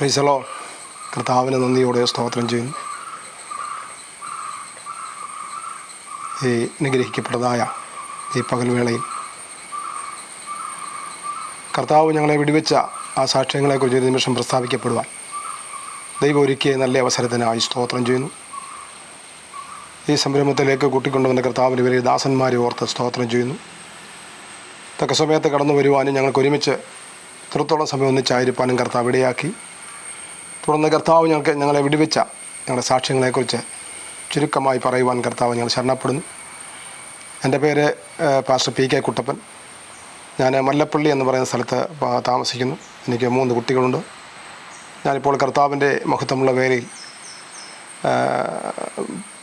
പ്രൈസലോ കർത്താവിന് നന്ദിയോടെ സ്തോത്രം ചെയ്യുന്നു. ഈ അനുഗ്രഹിക്കപ്പെട്ടതായ ഈ പകൽവേളയിൽ കർത്താവ് ഞങ്ങളെ വിടിവെച്ച ആ സാക്ഷ്യങ്ങളെക്കുറിച്ച് ഒരു നിമിഷം പ്രസ്താവിക്കപ്പെടുവാൻ ദൈവം ഒരുക്കിയ നല്ല അവസരത്തിനായി സ്തോത്രം ചെയ്യുന്നു. ഈ സംരംഭത്തിലേക്ക് കൂട്ടിക്കൊണ്ടുവന്ന കർത്താവിന് വലിയ ദാസന്മാരെ ഓർത്ത് സ്തോത്രം ചെയ്യുന്നു. തക്ക സമയത്ത് കടന്നു വരുവാനും ഞങ്ങൾക്ക് ഒരുമിച്ച് ഇത്രത്തോളം സമയം ഒന്നിച്ചായിരിക്കാനും കർത്താവ് ഇടയാക്കി. തുടർന്ന് കർത്താവ് ഞങ്ങൾക്ക് ഞങ്ങളെ വിടുവിച്ച ഞങ്ങളുടെ സാക്ഷ്യങ്ങളെക്കുറിച്ച് ചുരുക്കമായി പറയുവാൻ കർത്താവ് ഞങ്ങൾ ശരണപ്പെടുന്നു. എന്റെ പേര് പാസ്റ്റർ പി കെ കുട്ടപ്പൻ. ഞാൻ മല്ലപ്പള്ളി എന്ന് പറയുന്ന സ്ഥലത്ത് താമസിക്കുന്നു. എനിക്ക് മൂന്ന് കുട്ടികളുണ്ട്. ഞാനിപ്പോൾ കർത്താവിന്റെ മഹത്വമുള്ള വേലയിൽ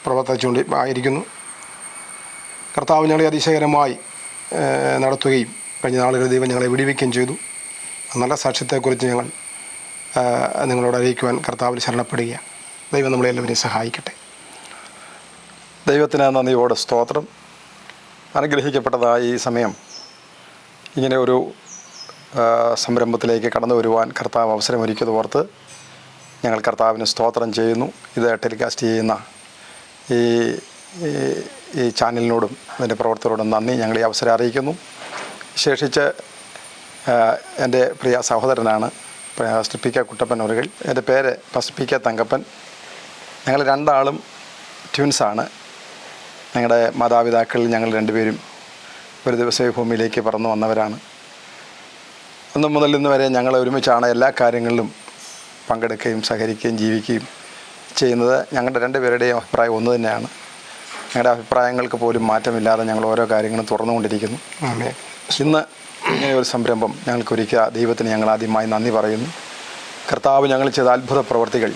പ്രവർത്തിച്ചുകൊണ്ട് ആയിരിക്കുന്നു കർത്താവ് ഞങ്ങളെ അതിശയകരമായി നടത്തുകയും കഴിഞ്ഞ നാളുകളിൽ ദൈവം ഞങ്ങളെ വിടിവെക്കുകയും ചെയ്തു. നല്ല സാക്ഷ്യത്തെക്കുറിച്ച് ഞങ്ങൾ നിങ്ങളോട് അറിയിക്കുവാൻ കർത്താവിൽ ശരണപ്പെടുക ദൈവം നമ്മളെ എല്ലാവരെയും സഹായിക്കട്ടെ. ദൈവത്തിന് നന്ദിയോട് സ്തോത്രം. അനുഗ്രഹിക്കപ്പെട്ടതായ ഈ സമയം ഇങ്ങനെ ഒരു സംരംഭത്തിലേക്ക് കടന്നു വരുവാൻ കർത്താവ് അവസരമൊരുക്കിയത് ഓർത്ത് ഞങ്ങൾ കർത്താവിന് സ്തോത്രം ചെയ്യുന്നു. ഇത് ടെലികാസ്റ്റ് ചെയ്യുന്ന ഈ- ഈ ചാനലിനോടും അതിന്റെ പ്രവർത്തകരോടും നന്ദി. ഞങ്ങൾ ഈ അവസരം അറിയിക്കുന്നു. ശേഷിച്ച് എന്റെ പ്രിയ സഹോദരനാണ് പാസ്റ്റർ പി കെ കുട്ടപ്പൻ അവരുകൾ. എന്റെ പേര് പാസ്റ്റർ പി കെ തങ്കപ്പൻ. ഞങ്ങൾ രണ്ടാളും ട്യൂൻസാണ് ഞങ്ങളുടെ മാതാപിതാക്കളിൽ ഞങ്ങൾ രണ്ടുപേരും ഒരു ദിവസം ഈ ഭൂമിയിലേക്ക് പറന്നു വന്നവരാണ്. അന്ന് മുതൽ ഇന്ന് വരെ ഞങ്ങൾ ഒരുമിച്ചാണ് എല്ലാ കാര്യങ്ങളിലും പങ്കെടുക്കുകയും സഹകരിക്കുകയും ജീവിക്കുകയും ചെയ്യുന്നത്. ഞങ്ങളുടെ രണ്ടുപേരുടെയും അഭിപ്രായം ഒന്ന് തന്നെയാണ്. ഞങ്ങളുടെ അഭിപ്രായങ്ങൾക്ക് പോലും മാറ്റമില്ലാതെ ഞങ്ങൾ ഓരോ കാര്യങ്ങളും തുറന്നുകൊണ്ടിരിക്കുന്നു. ഇന്ന് ഇങ്ങനെ ഒരു സംരംഭം ഞങ്ങൾക്ക് ഒരുക്കിയ ദൈവത്തിന് ഞങ്ങൾ ആദ്യമായി നന്ദി പറയുന്നു. കർത്താവ് ഞങ്ങൾ ചെയ്ത അത്ഭുത പ്രവർത്തികൾ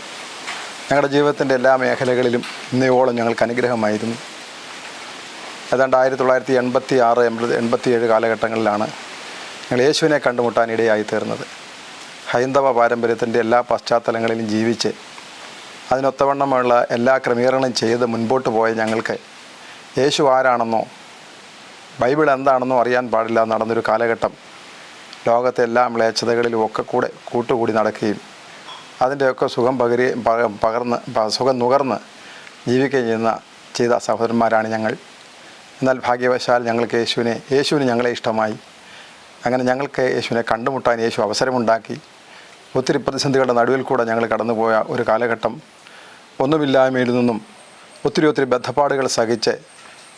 ഞങ്ങളുടെ ജീവിതത്തിന്റെ എല്ലാ മേഖലകളിലും ഇന്നയോളം ഞങ്ങൾക്ക് അനുഗ്രഹമായിരുന്നു. ഏതാണ്ട് ആയിരത്തി തൊള്ളായിരത്തി എൺപത്തി ആറ് എൺപത് എൺപത്തിയേഴ് കാലഘട്ടങ്ങളിലാണ് ഞങ്ങൾ യേശുവിനെ കണ്ടുമുട്ടാൻ ഇടയായി തീർന്നത്. ഹൈന്ദവ പാരമ്പര്യത്തിന്റെ എല്ലാ പശ്ചാത്തലങ്ങളിലും ജീവിച്ച് അതിനൊത്തവണ്ണമുള്ള എല്ലാ ക്രമീകരണങ്ങളും ചെയ്ത് മുൻപോട്ട് പോയ ഞങ്ങൾക്ക് യേശു ആരാണെന്നോ ബൈബിൾ എന്താണെന്നും അറിയാൻ പാടില്ല നടന്നൊരു കാലഘട്ടം. ലോകത്തെ എല്ലാ മ്ലേച്ഛതകളിലും ഒക്കെ കൂടെ കൂട്ടുകൂടി നടക്കുകയും അതിന്റെയൊക്കെ സുഖം പകരി പക- പകർന്ന് സുഖം നുകർന്ന് ജീവിക്കുകയും ചെയ്യുന്ന ചെയ്ത സഹോദരന്മാരാണ് ഞങ്ങൾ. എന്നാൽ ഭാഗ്യവശാൽ ഞങ്ങൾക്ക് യേശുവിനെ യേശുവിന് ഞങ്ങളെ ഇഷ്ടമായി. അങ്ങനെ ഞങ്ങൾക്ക് യേശുവിനെ കണ്ടുമുട്ടാൻ യേശു അവസരമുണ്ടാക്കി. ഒത്തിരി പ്രതിസന്ധികളുടെ നടുവിൽ കൂടെ ഞങ്ങൾ കടന്നുപോയ ഒരു കാലഘട്ടം. ഒന്നുമില്ലായ്മയിൽ നിന്നും ഒത്തിരി ഒത്തിരി ബദ്ധപ്പാടുകൾ സഹിച്ച്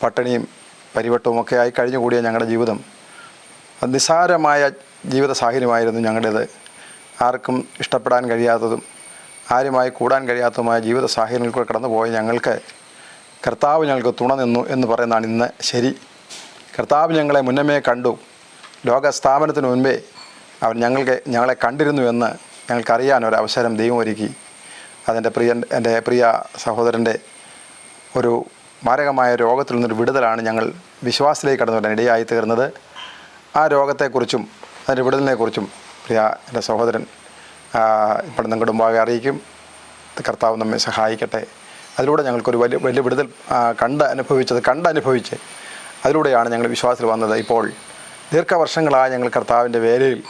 പട്ടിണിയും പരിവട്ടവും ആയി കഴിഞ്ഞുകൂടിയ ഞങ്ങളുടെ ജീവിതം. നിസ്സാരമായ ജീവിത സാഹചര്യമായിരുന്നു ഞങ്ങളുടേത്. ആർക്കും ഇഷ്ടപ്പെടാൻ കഴിയാത്തതും ആരുമായി കൂടാൻ കഴിയാത്തതുമായ ജീവിത സാഹചര്യങ്ങളിൽ കൂടെ കടന്നുപോയ ഞങ്ങൾക്ക് കർത്താവ് ഞങ്ങൾക്ക് തുണ നിന്നു എന്ന് പറയുന്നതാണ് ഇന്ന് ശരി. കർത്താവ് ഞങ്ങളെ മുന്നമേ കണ്ടു. ലോക സ്ഥാപനത്തിന് മുൻപേ അവൻ ഞങ്ങൾക്ക് ഞങ്ങളെ കണ്ടിരുന്നു എന്ന് ഞങ്ങൾക്കറിയാൻ ഒരവസരം ദൈവം ഒരുക്കി. അതെന്റെ പ്രിയ എന്റെ പ്രിയ സഹോദരന്റെ ഒരു മാരകമായ രോഗത്തിൽ നിന്നൊരു വിടുതലാണ് ഞങ്ങൾ വിശ്വാസത്തിലേക്ക് കടന്നു വരാൻ ഇടയായി തീർന്നത്. ആ രോഗത്തെക്കുറിച്ചും അതിന്റെ വിടുതലിനെക്കുറിച്ചും പ്രിയ എന്റെ സഹോദരൻ ഇപ്പോൾ നിങ്ങളുടെ അറിയിക്കും. കർത്താവ് നമ്മെ സഹായിക്കട്ടെ. അതിലൂടെ ഞങ്ങൾക്കൊരു വലിയ വലിയ വിടുതൽ കണ്ട് അനുഭവിച്ചത് കണ്ട് അനുഭവിച്ച് അതിലൂടെയാണ് ഞങ്ങൾ വിശ്വാസത്തിൽ വന്നത്. ഇപ്പോൾ ദീർഘവർഷങ്ങളായി ഞങ്ങൾ കർത്താവിന്റെ വേലയിൽ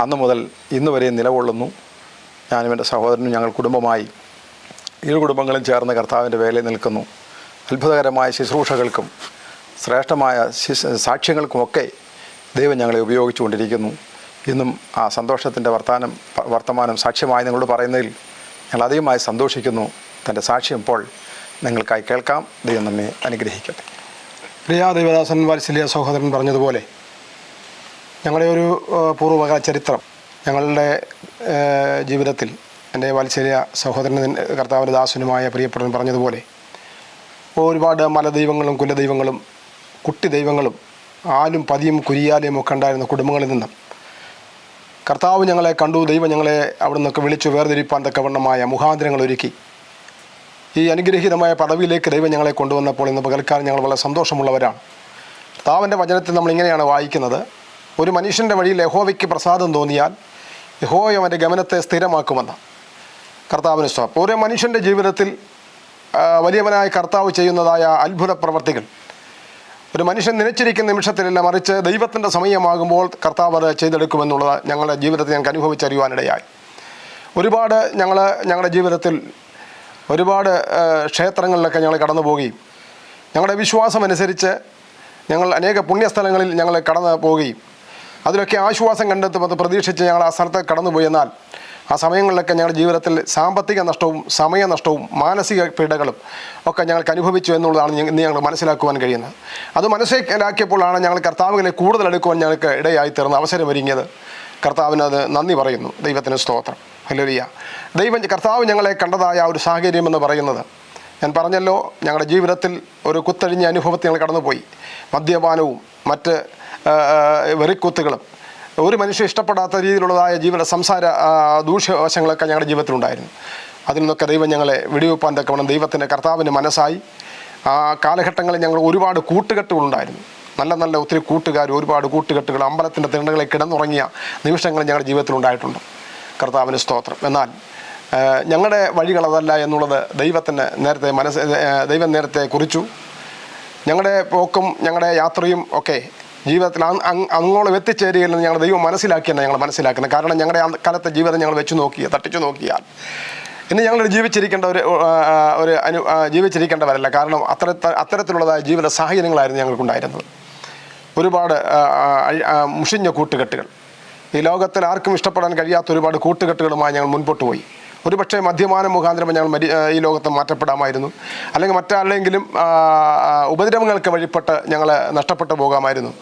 അന്നു മുതൽ ഇന്ന് വരെയും നിലകൊള്ളുന്നു. ഞാനും എന്റെ സഹോദരനും ഞങ്ങൾ കുടുംബമായി ഇരു കുടുംബങ്ങളും ചേർന്ന് കർത്താവിന്റെ വേലയിൽ നിൽക്കുന്നു. അത്ഭുതകരമായ ശുശ്രൂഷകൾക്കും ശ്രേഷ്ഠമായ സാക്ഷ്യങ്ങൾക്കുമൊക്കെ ദൈവം ഞങ്ങളെ ഉപയോഗിച്ചുകൊണ്ടിരിക്കുന്നു. ഇന്നും ആ സന്തോഷത്തിന്റെ വർത്തമാനം വർത്തമാനം സാക്ഷ്യമായി നിങ്ങളോട് പറയുന്നതിൽ ഞങ്ങൾ അധികമായി സന്തോഷിക്കുന്നു. തന്റെ സാക്ഷ്യം ഇപ്പോൾ നിങ്ങൾക്കായി കേൾക്കാം. ദൈവം നമ്മെ അനുഗ്രഹിക്കട്ടെ. പ്രിയ ദേവദാസൻ വാത്സല്യ സഹോദരൻ പറഞ്ഞതുപോലെ ഞങ്ങളുടെ ഒരു പൂർവകാല ചരിത്രം ഞങ്ങളുടെ ജീവിതത്തിൽ എന്റെ വാത്സല്യ സഹോദരൻ കർത്താവിന്റെ ദാസനുമായ പ്രിയപ്പെട്ടവൻ പറഞ്ഞതുപോലെ ഒരുപാട് മലദൈവങ്ങളും കുലദൈവങ്ങളും കുട്ടി ദൈവങ്ങളും ആലും പതിയും കുരിയാലയും ഒക്കെ ഉണ്ടായിരുന്ന കുടുംബങ്ങളിൽ നിന്നും കർത്താവ് ഞങ്ങളെ കണ്ടു ദൈവം ഞങ്ങളെ അവിടെ നിന്നൊക്കെ വിളിച്ചു വേർതിരിപ്പാൻ തക്കവണ്ണമായ മുഖാന്തരങ്ങൾ ഒരുക്കി. ഈ അനുഗ്രഹീതമായ പദവിയിലേക്ക് ദൈവം ഞങ്ങളെ കൊണ്ടുവന്നപ്പോൾ ഇന്ന് പകൽക്കാലം ഞങ്ങൾ വളരെ സന്തോഷമുള്ളവരാണ്. കർത്താവിന്റെ വചനത്തിൽ നമ്മൾ ഇങ്ങനെയാണ് വായിക്കുന്നത്. ഒരു മനുഷ്യന്റെ വഴിയിൽ യഹോവയ്ക്ക് പ്രസാദം തോന്നിയാൽ യഹോവ അവന്റെ ഗമനത്തെ സ്ഥിരമാക്കുമെന്ന്. കർത്താവിന് ഇഷ്ടം ഓരോ മനുഷ്യന്റെ ജീവിതത്തിൽ വലിയവനായ കർത്താവ് ചെയ്യുന്നതായ അത്ഭുത പ്രവർത്തികൾ. ഒരു മനുഷ്യൻ നനച്ചിരിക്കുന്ന നിമിഷത്തിലല്ല മറിച്ച് ദൈവത്തിന്റെ സമയമാകുമ്പോൾ കർത്താവ് അത് ചെയ്തെടുക്കുമെന്നുള്ളത് ഞങ്ങളുടെ ജീവിതത്തിൽ ഞങ്ങൾക്ക് അനുഭവിച്ചറിയുവാനിടയായി. ഒരുപാട് ഞങ്ങൾ ഞങ്ങളുടെ ജീവിതത്തിൽ ഒരുപാട് ക്ഷേത്രങ്ങളിലൊക്കെ ഞങ്ങൾ കടന്നു പോവുകയും ഞങ്ങളുടെ വിശ്വാസമനുസരിച്ച് ഞങ്ങൾ അനേക പുണ്യസ്ഥലങ്ങളിൽ ഞങ്ങൾ കടന്നു പോവുകയും അതിലൊക്കെ ആശ്വാസം കണ്ടെത്തുമെന്ന് പ്രതീക്ഷിച്ച് ഞങ്ങൾ ആ സ്ഥലത്ത് കടന്നുപോയി എന്നാൽ ആ സമയങ്ങളിലൊക്കെ ഞങ്ങളുടെ ജീവിതത്തിൽ സാമ്പത്തിക നഷ്ടവും സമയനഷ്ടവും മാനസിക പീഡകളും ഒക്കെ ഞങ്ങൾക്ക് അനുഭവിച്ചു എന്നുള്ളതാണ് ഞങ്ങൾ മനസ്സിലാക്കുവാൻ കഴിയുന്നത്. അത് മനസ്സിലാക്കിയപ്പോഴാണ് ഞങ്ങൾ കർത്താവിനെ കൂടുതൽ എടുക്കുവാൻ ഞങ്ങൾക്ക് ഇടയായി തീർന്ന അവസരം ഒരുങ്ങിയത്. കർത്താവിന് അത് നന്ദി പറയുന്നു. ദൈവത്തിന് സ്തോത്രം. ഹല്ലേലൂയ. ദൈവം കർത്താവ് ഞങ്ങളെ കണ്ടതായ ഒരു സാഹചര്യം എന്ന് പറയുന്നത്. ഞാൻ പറഞ്ഞല്ലോ ഞങ്ങളുടെ ജീവിതത്തിൽ ഒരു കുത്തഴിഞ്ഞ അനുഭവത്തിൽ ഞങ്ങൾ കടന്നുപോയി. മദ്യപാനവും മറ്റ് വെറിക്കുത്തുകളും ഒരു മനുഷ്യ ഇഷ്ടപ്പെടാത്ത രീതിയിലുള്ളതായ ജീവിത സംസാര ദൂഷ്യവശങ്ങളൊക്കെ ഞങ്ങളുടെ ജീവിതത്തിലുണ്ടായിരുന്നു. അതിൽ നിന്നൊക്കെ ദൈവം ഞങ്ങളെ വെടിവെപ്പാൻ തക്കവണ്ണം ദൈവത്തിന്റെ കർത്താവിന് മനസ്സായി. ആ കാലഘട്ടങ്ങളിൽ ഞങ്ങൾ ഒരുപാട് കൂട്ടുകെട്ടുകളുണ്ടായിരുന്നു. നല്ല നല്ല ഒത്തിരി കൂട്ടുകാർ ഒരുപാട് കൂട്ടുകെട്ടുകൾ അമ്പലത്തിന്റെ തിണ്ടകളിൽ കിടന്നുറങ്ങിയ നിമിഷങ്ങൾ ഞങ്ങളുടെ ജീവിതത്തിൽ ഉണ്ടായിട്ടുണ്ട് കർത്താവിന് സ്തോത്രം. എന്നാൽ ഞങ്ങളുടെ വഴികൾ അതല്ല എന്നുള്ളത് ദൈവത്തിന് നേരത്തെ മനസ്സ് ദൈവം നേരത്തെ കുറിച്ചു. ഞങ്ങളുടെ പോക്കും ഞങ്ങളുടെ യാത്രയും ഒക്കെ ജീവിതത്തിൽ അങ് അങ് അങ്ങോളം എത്തിച്ചേരുകയില്ലെന്ന് ഞങ്ങൾ ദൈവം മനസ്സിലാക്കിയെന്ന് ഞങ്ങൾ മനസ്സിലാക്കുന്നത്. കാരണം ഞങ്ങളുടെ ആ കാലത്തെ ജീവിതം ഞങ്ങൾ വെച്ച് നോക്കിയ തട്ടിച്ചു നോക്കിയാൽ. ഇന്ന് ഞങ്ങൾ ജീവിച്ചിരിക്കേണ്ട ഒരു ഒരു അനു ജീവിച്ചിരിക്കേണ്ടവരല്ല. കാരണം അത്തരത്ത അത്തരത്തിലുള്ളതായ ജീവിത സാഹചര്യങ്ങളായിരുന്നു ഞങ്ങൾക്കുണ്ടായിരുന്നത്. ഒരുപാട് മുഷിഞ്ഞ കൂട്ടുകെട്ടുകൾ. ഈ ലോകത്തിൽ ആർക്കും ഇഷ്ടപ്പെടാൻ കഴിയാത്ത ഒരുപാട് കൂട്ടുകെട്ടുകളുമായി ഞങ്ങൾ മുൻപോട്ട് പോയി. ഒരുപക്ഷെ മദ്യപാനം മുഖാന്തരം ഞങ്ങൾ ഈ ലോകത്ത് മാറ്റപ്പെടാമായിരുന്നു. അല്ലെങ്കിൽ മറ്റാരുടെയെങ്കിലും ഉപദ്രവങ്ങൾക്ക് വഴിപ്പെട്ട് ഞങ്ങൾ നഷ്ടപ്പെട്ടു പോകാമായിരുന്നു.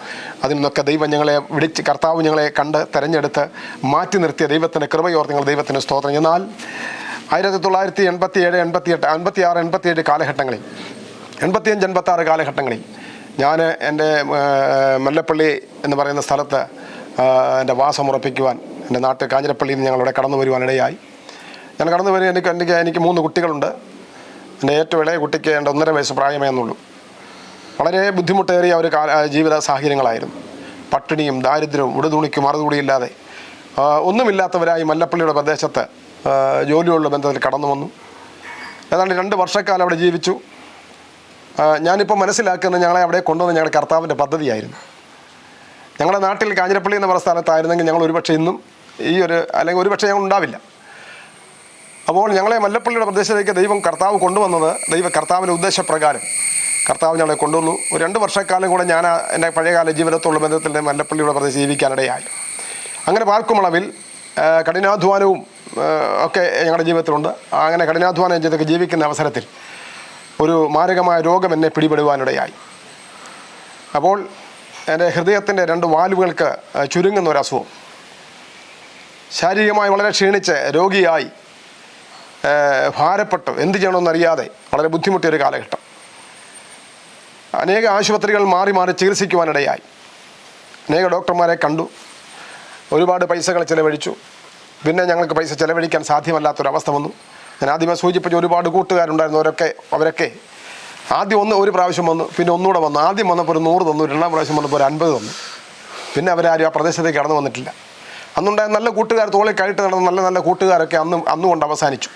അതിൽ നിന്നൊക്കെ ദൈവം ഞങ്ങളെ വിളിച്ച് കർത്താവ് ഞങ്ങളെ കണ്ട് തെരഞ്ഞെടുത്ത് മാറ്റി നിർത്തിയ ദൈവത്തിന്റെ കൃപയോർത്ത് ഞങ്ങൾ ദൈവത്തിന് സ്തോത്രം. എന്നാൽ ആയിരത്തി തൊള്ളായിരത്തി എൺപത്തി ഏഴ് എൺപത്തി എട്ട് അൻപത്തി ആറ് എൺപത്തി ഏഴ് കാലഘട്ടങ്ങളിൽ എൺപത്തിയഞ്ച് എൺപത്തി ആറ് കാലഘട്ടങ്ങളിൽ ഞാൻ എന്റെ മല്ലപ്പള്ളി എന്ന് പറയുന്ന സ്ഥലത്ത് എന്റെ വാസം ഉറപ്പിക്കുവാൻ എന്റെ നാട്ടിൽ കാഞ്ഞിരപ്പള്ളിയിൽ നിന്ന് ഞങ്ങളിവിടെ കടന്നു വരുവാനിടയായി. ഞാൻ കടന്നു വരും എനിക്ക് എനിക്ക് എനിക്ക് മൂന്ന് കുട്ടികളുണ്ട്. എന്റെ ഏറ്റവും ഇളയ കുട്ടിക്ക് എന്റെ ഒന്നര വയസ്സ് പ്രായമേ എന്നുള്ളൂ. വളരെ ബുദ്ധിമുട്ടേറിയ ഒരു ജീവിത സാഹചര്യങ്ങളായിരുന്നു. പട്ടിണിയും ദാരിദ്ര്യവും ഉടുതുണിക്കും മറുതുണിയില്ലാതെ ഒന്നുമില്ലാത്തവരായി മല്ലപ്പള്ളിയുടെ പ്രദേശത്ത് ജോലിയുള്ള ബന്ധത്തിൽ കടന്നു വന്നു. ഏതാണ്ട് രണ്ട് വർഷക്കാലം അവിടെ ജീവിച്ചു. ഞാനിപ്പോൾ മനസ്സിലാക്കുന്നത് ഞങ്ങളെ അവിടെ കൊണ്ടുവന്ന് ഞങ്ങളുടെ കർത്താവിന്റെ പദ്ധതിയായിരുന്നു. ഞങ്ങളുടെ നാട്ടിൽ കാഞ്ഞിരപ്പള്ളി എന്ന പറഞ്ഞ സ്ഥലത്തായിരുന്നെങ്കിൽ ഞങ്ങൾ ഒരുപക്ഷെ ഇന്നും ഈ ഒരു അല്ലെങ്കിൽ ഒരുപക്ഷെ ഞങ്ങൾ ഉണ്ടാവില്ല. അപ്പോൾ ഞങ്ങളെ മല്ലപ്പള്ളിയുടെ പ്രദേശത്തേക്ക് ദൈവം കർത്താവ് കൊണ്ടുവന്നത് ദൈവ കർത്താവിന്റെ ഉദ്ദേശപ്രകാരം. കർത്താവ് ഞങ്ങളെ കൊണ്ടുവന്നു. ഒരു രണ്ട് വർഷക്കാലം കൂടെ ഞാൻ എന്റെ പഴയകാല ജീവിതത്തുള്ള ബന്ധത്തിൽ മല്ലപ്പള്ളിയുടെ പ്രദേശത്ത് ജീവിക്കാനിടയായി. അങ്ങനെ പാർക്കുമളവിൽ കഠിനാധ്വാനവും ഒക്കെ ഞങ്ങളുടെ ജീവിതത്തിലുണ്ട്. അങ്ങനെ കഠിനാധ്വാനം ചെയ്തൊക്കെ ജീവിക്കുന്ന അവസരത്തിൽ ഒരു മാരകമായ രോഗം എന്നെ പിടിപെടുവാനിടയായി. അപ്പോൾ എന്റെ ഹൃദയത്തിന്റെ രണ്ട് വാൽവുകൾക്ക് ചുരുങ്ങുന്ന ഒരു അസുഖം. ശാരീരികമായി വളരെ ക്ഷീണിച്ച് രോഗിയായി ഭാരപ്പെട്ടു. എന്ത് ചെയ്യണമെന്നറിയാതെ വളരെ ബുദ്ധിമുട്ടിയ ഒരു കാലഘട്ടം. അനേക ആശുപത്രികൾ മാറി മാറി ചികിത്സിക്കുവാനിടയായി. അനേക ഡോക്ടർമാരെ കണ്ടു. ഒരുപാട് പൈസകൾ ചിലവഴിച്ചു. പിന്നെ ഞങ്ങൾക്ക് പൈസ ചിലവഴിക്കാൻ സാധ്യമല്ലാത്തൊരവസ്ഥ വന്നു. ഞാൻ ആദ്യമേ സൂചിപ്പിച്ച ഒരുപാട് കൂട്ടുകാരുണ്ടായിരുന്നു അവരൊക്കെ അവരൊക്കെ ആദ്യം ഒന്ന് ഒരു പ്രാവശ്യം വന്നു പിന്നെ ഒന്നുകൂടെ വന്നു. ആദ്യം വന്നപ്പോൾ ഒരു നൂറ് തന്നു രണ്ടാം പ്രാവശ്യം വന്നപ്പോൾ ഒരു അൻപത് തന്നു. പിന്നെ അവരാരും ആ പ്രദേശത്തേക്ക് കടന്നു വന്നിട്ടില്ല. അന്നുണ്ടായ നല്ല കൂട്ടുകാർ തോളിൽ കഴിട്ട് നടന്ന നല്ല നല്ല കൂട്ടുകാരൊക്കെ അന്നും അന്നുകൊണ്ട് അവസാനിച്ചു.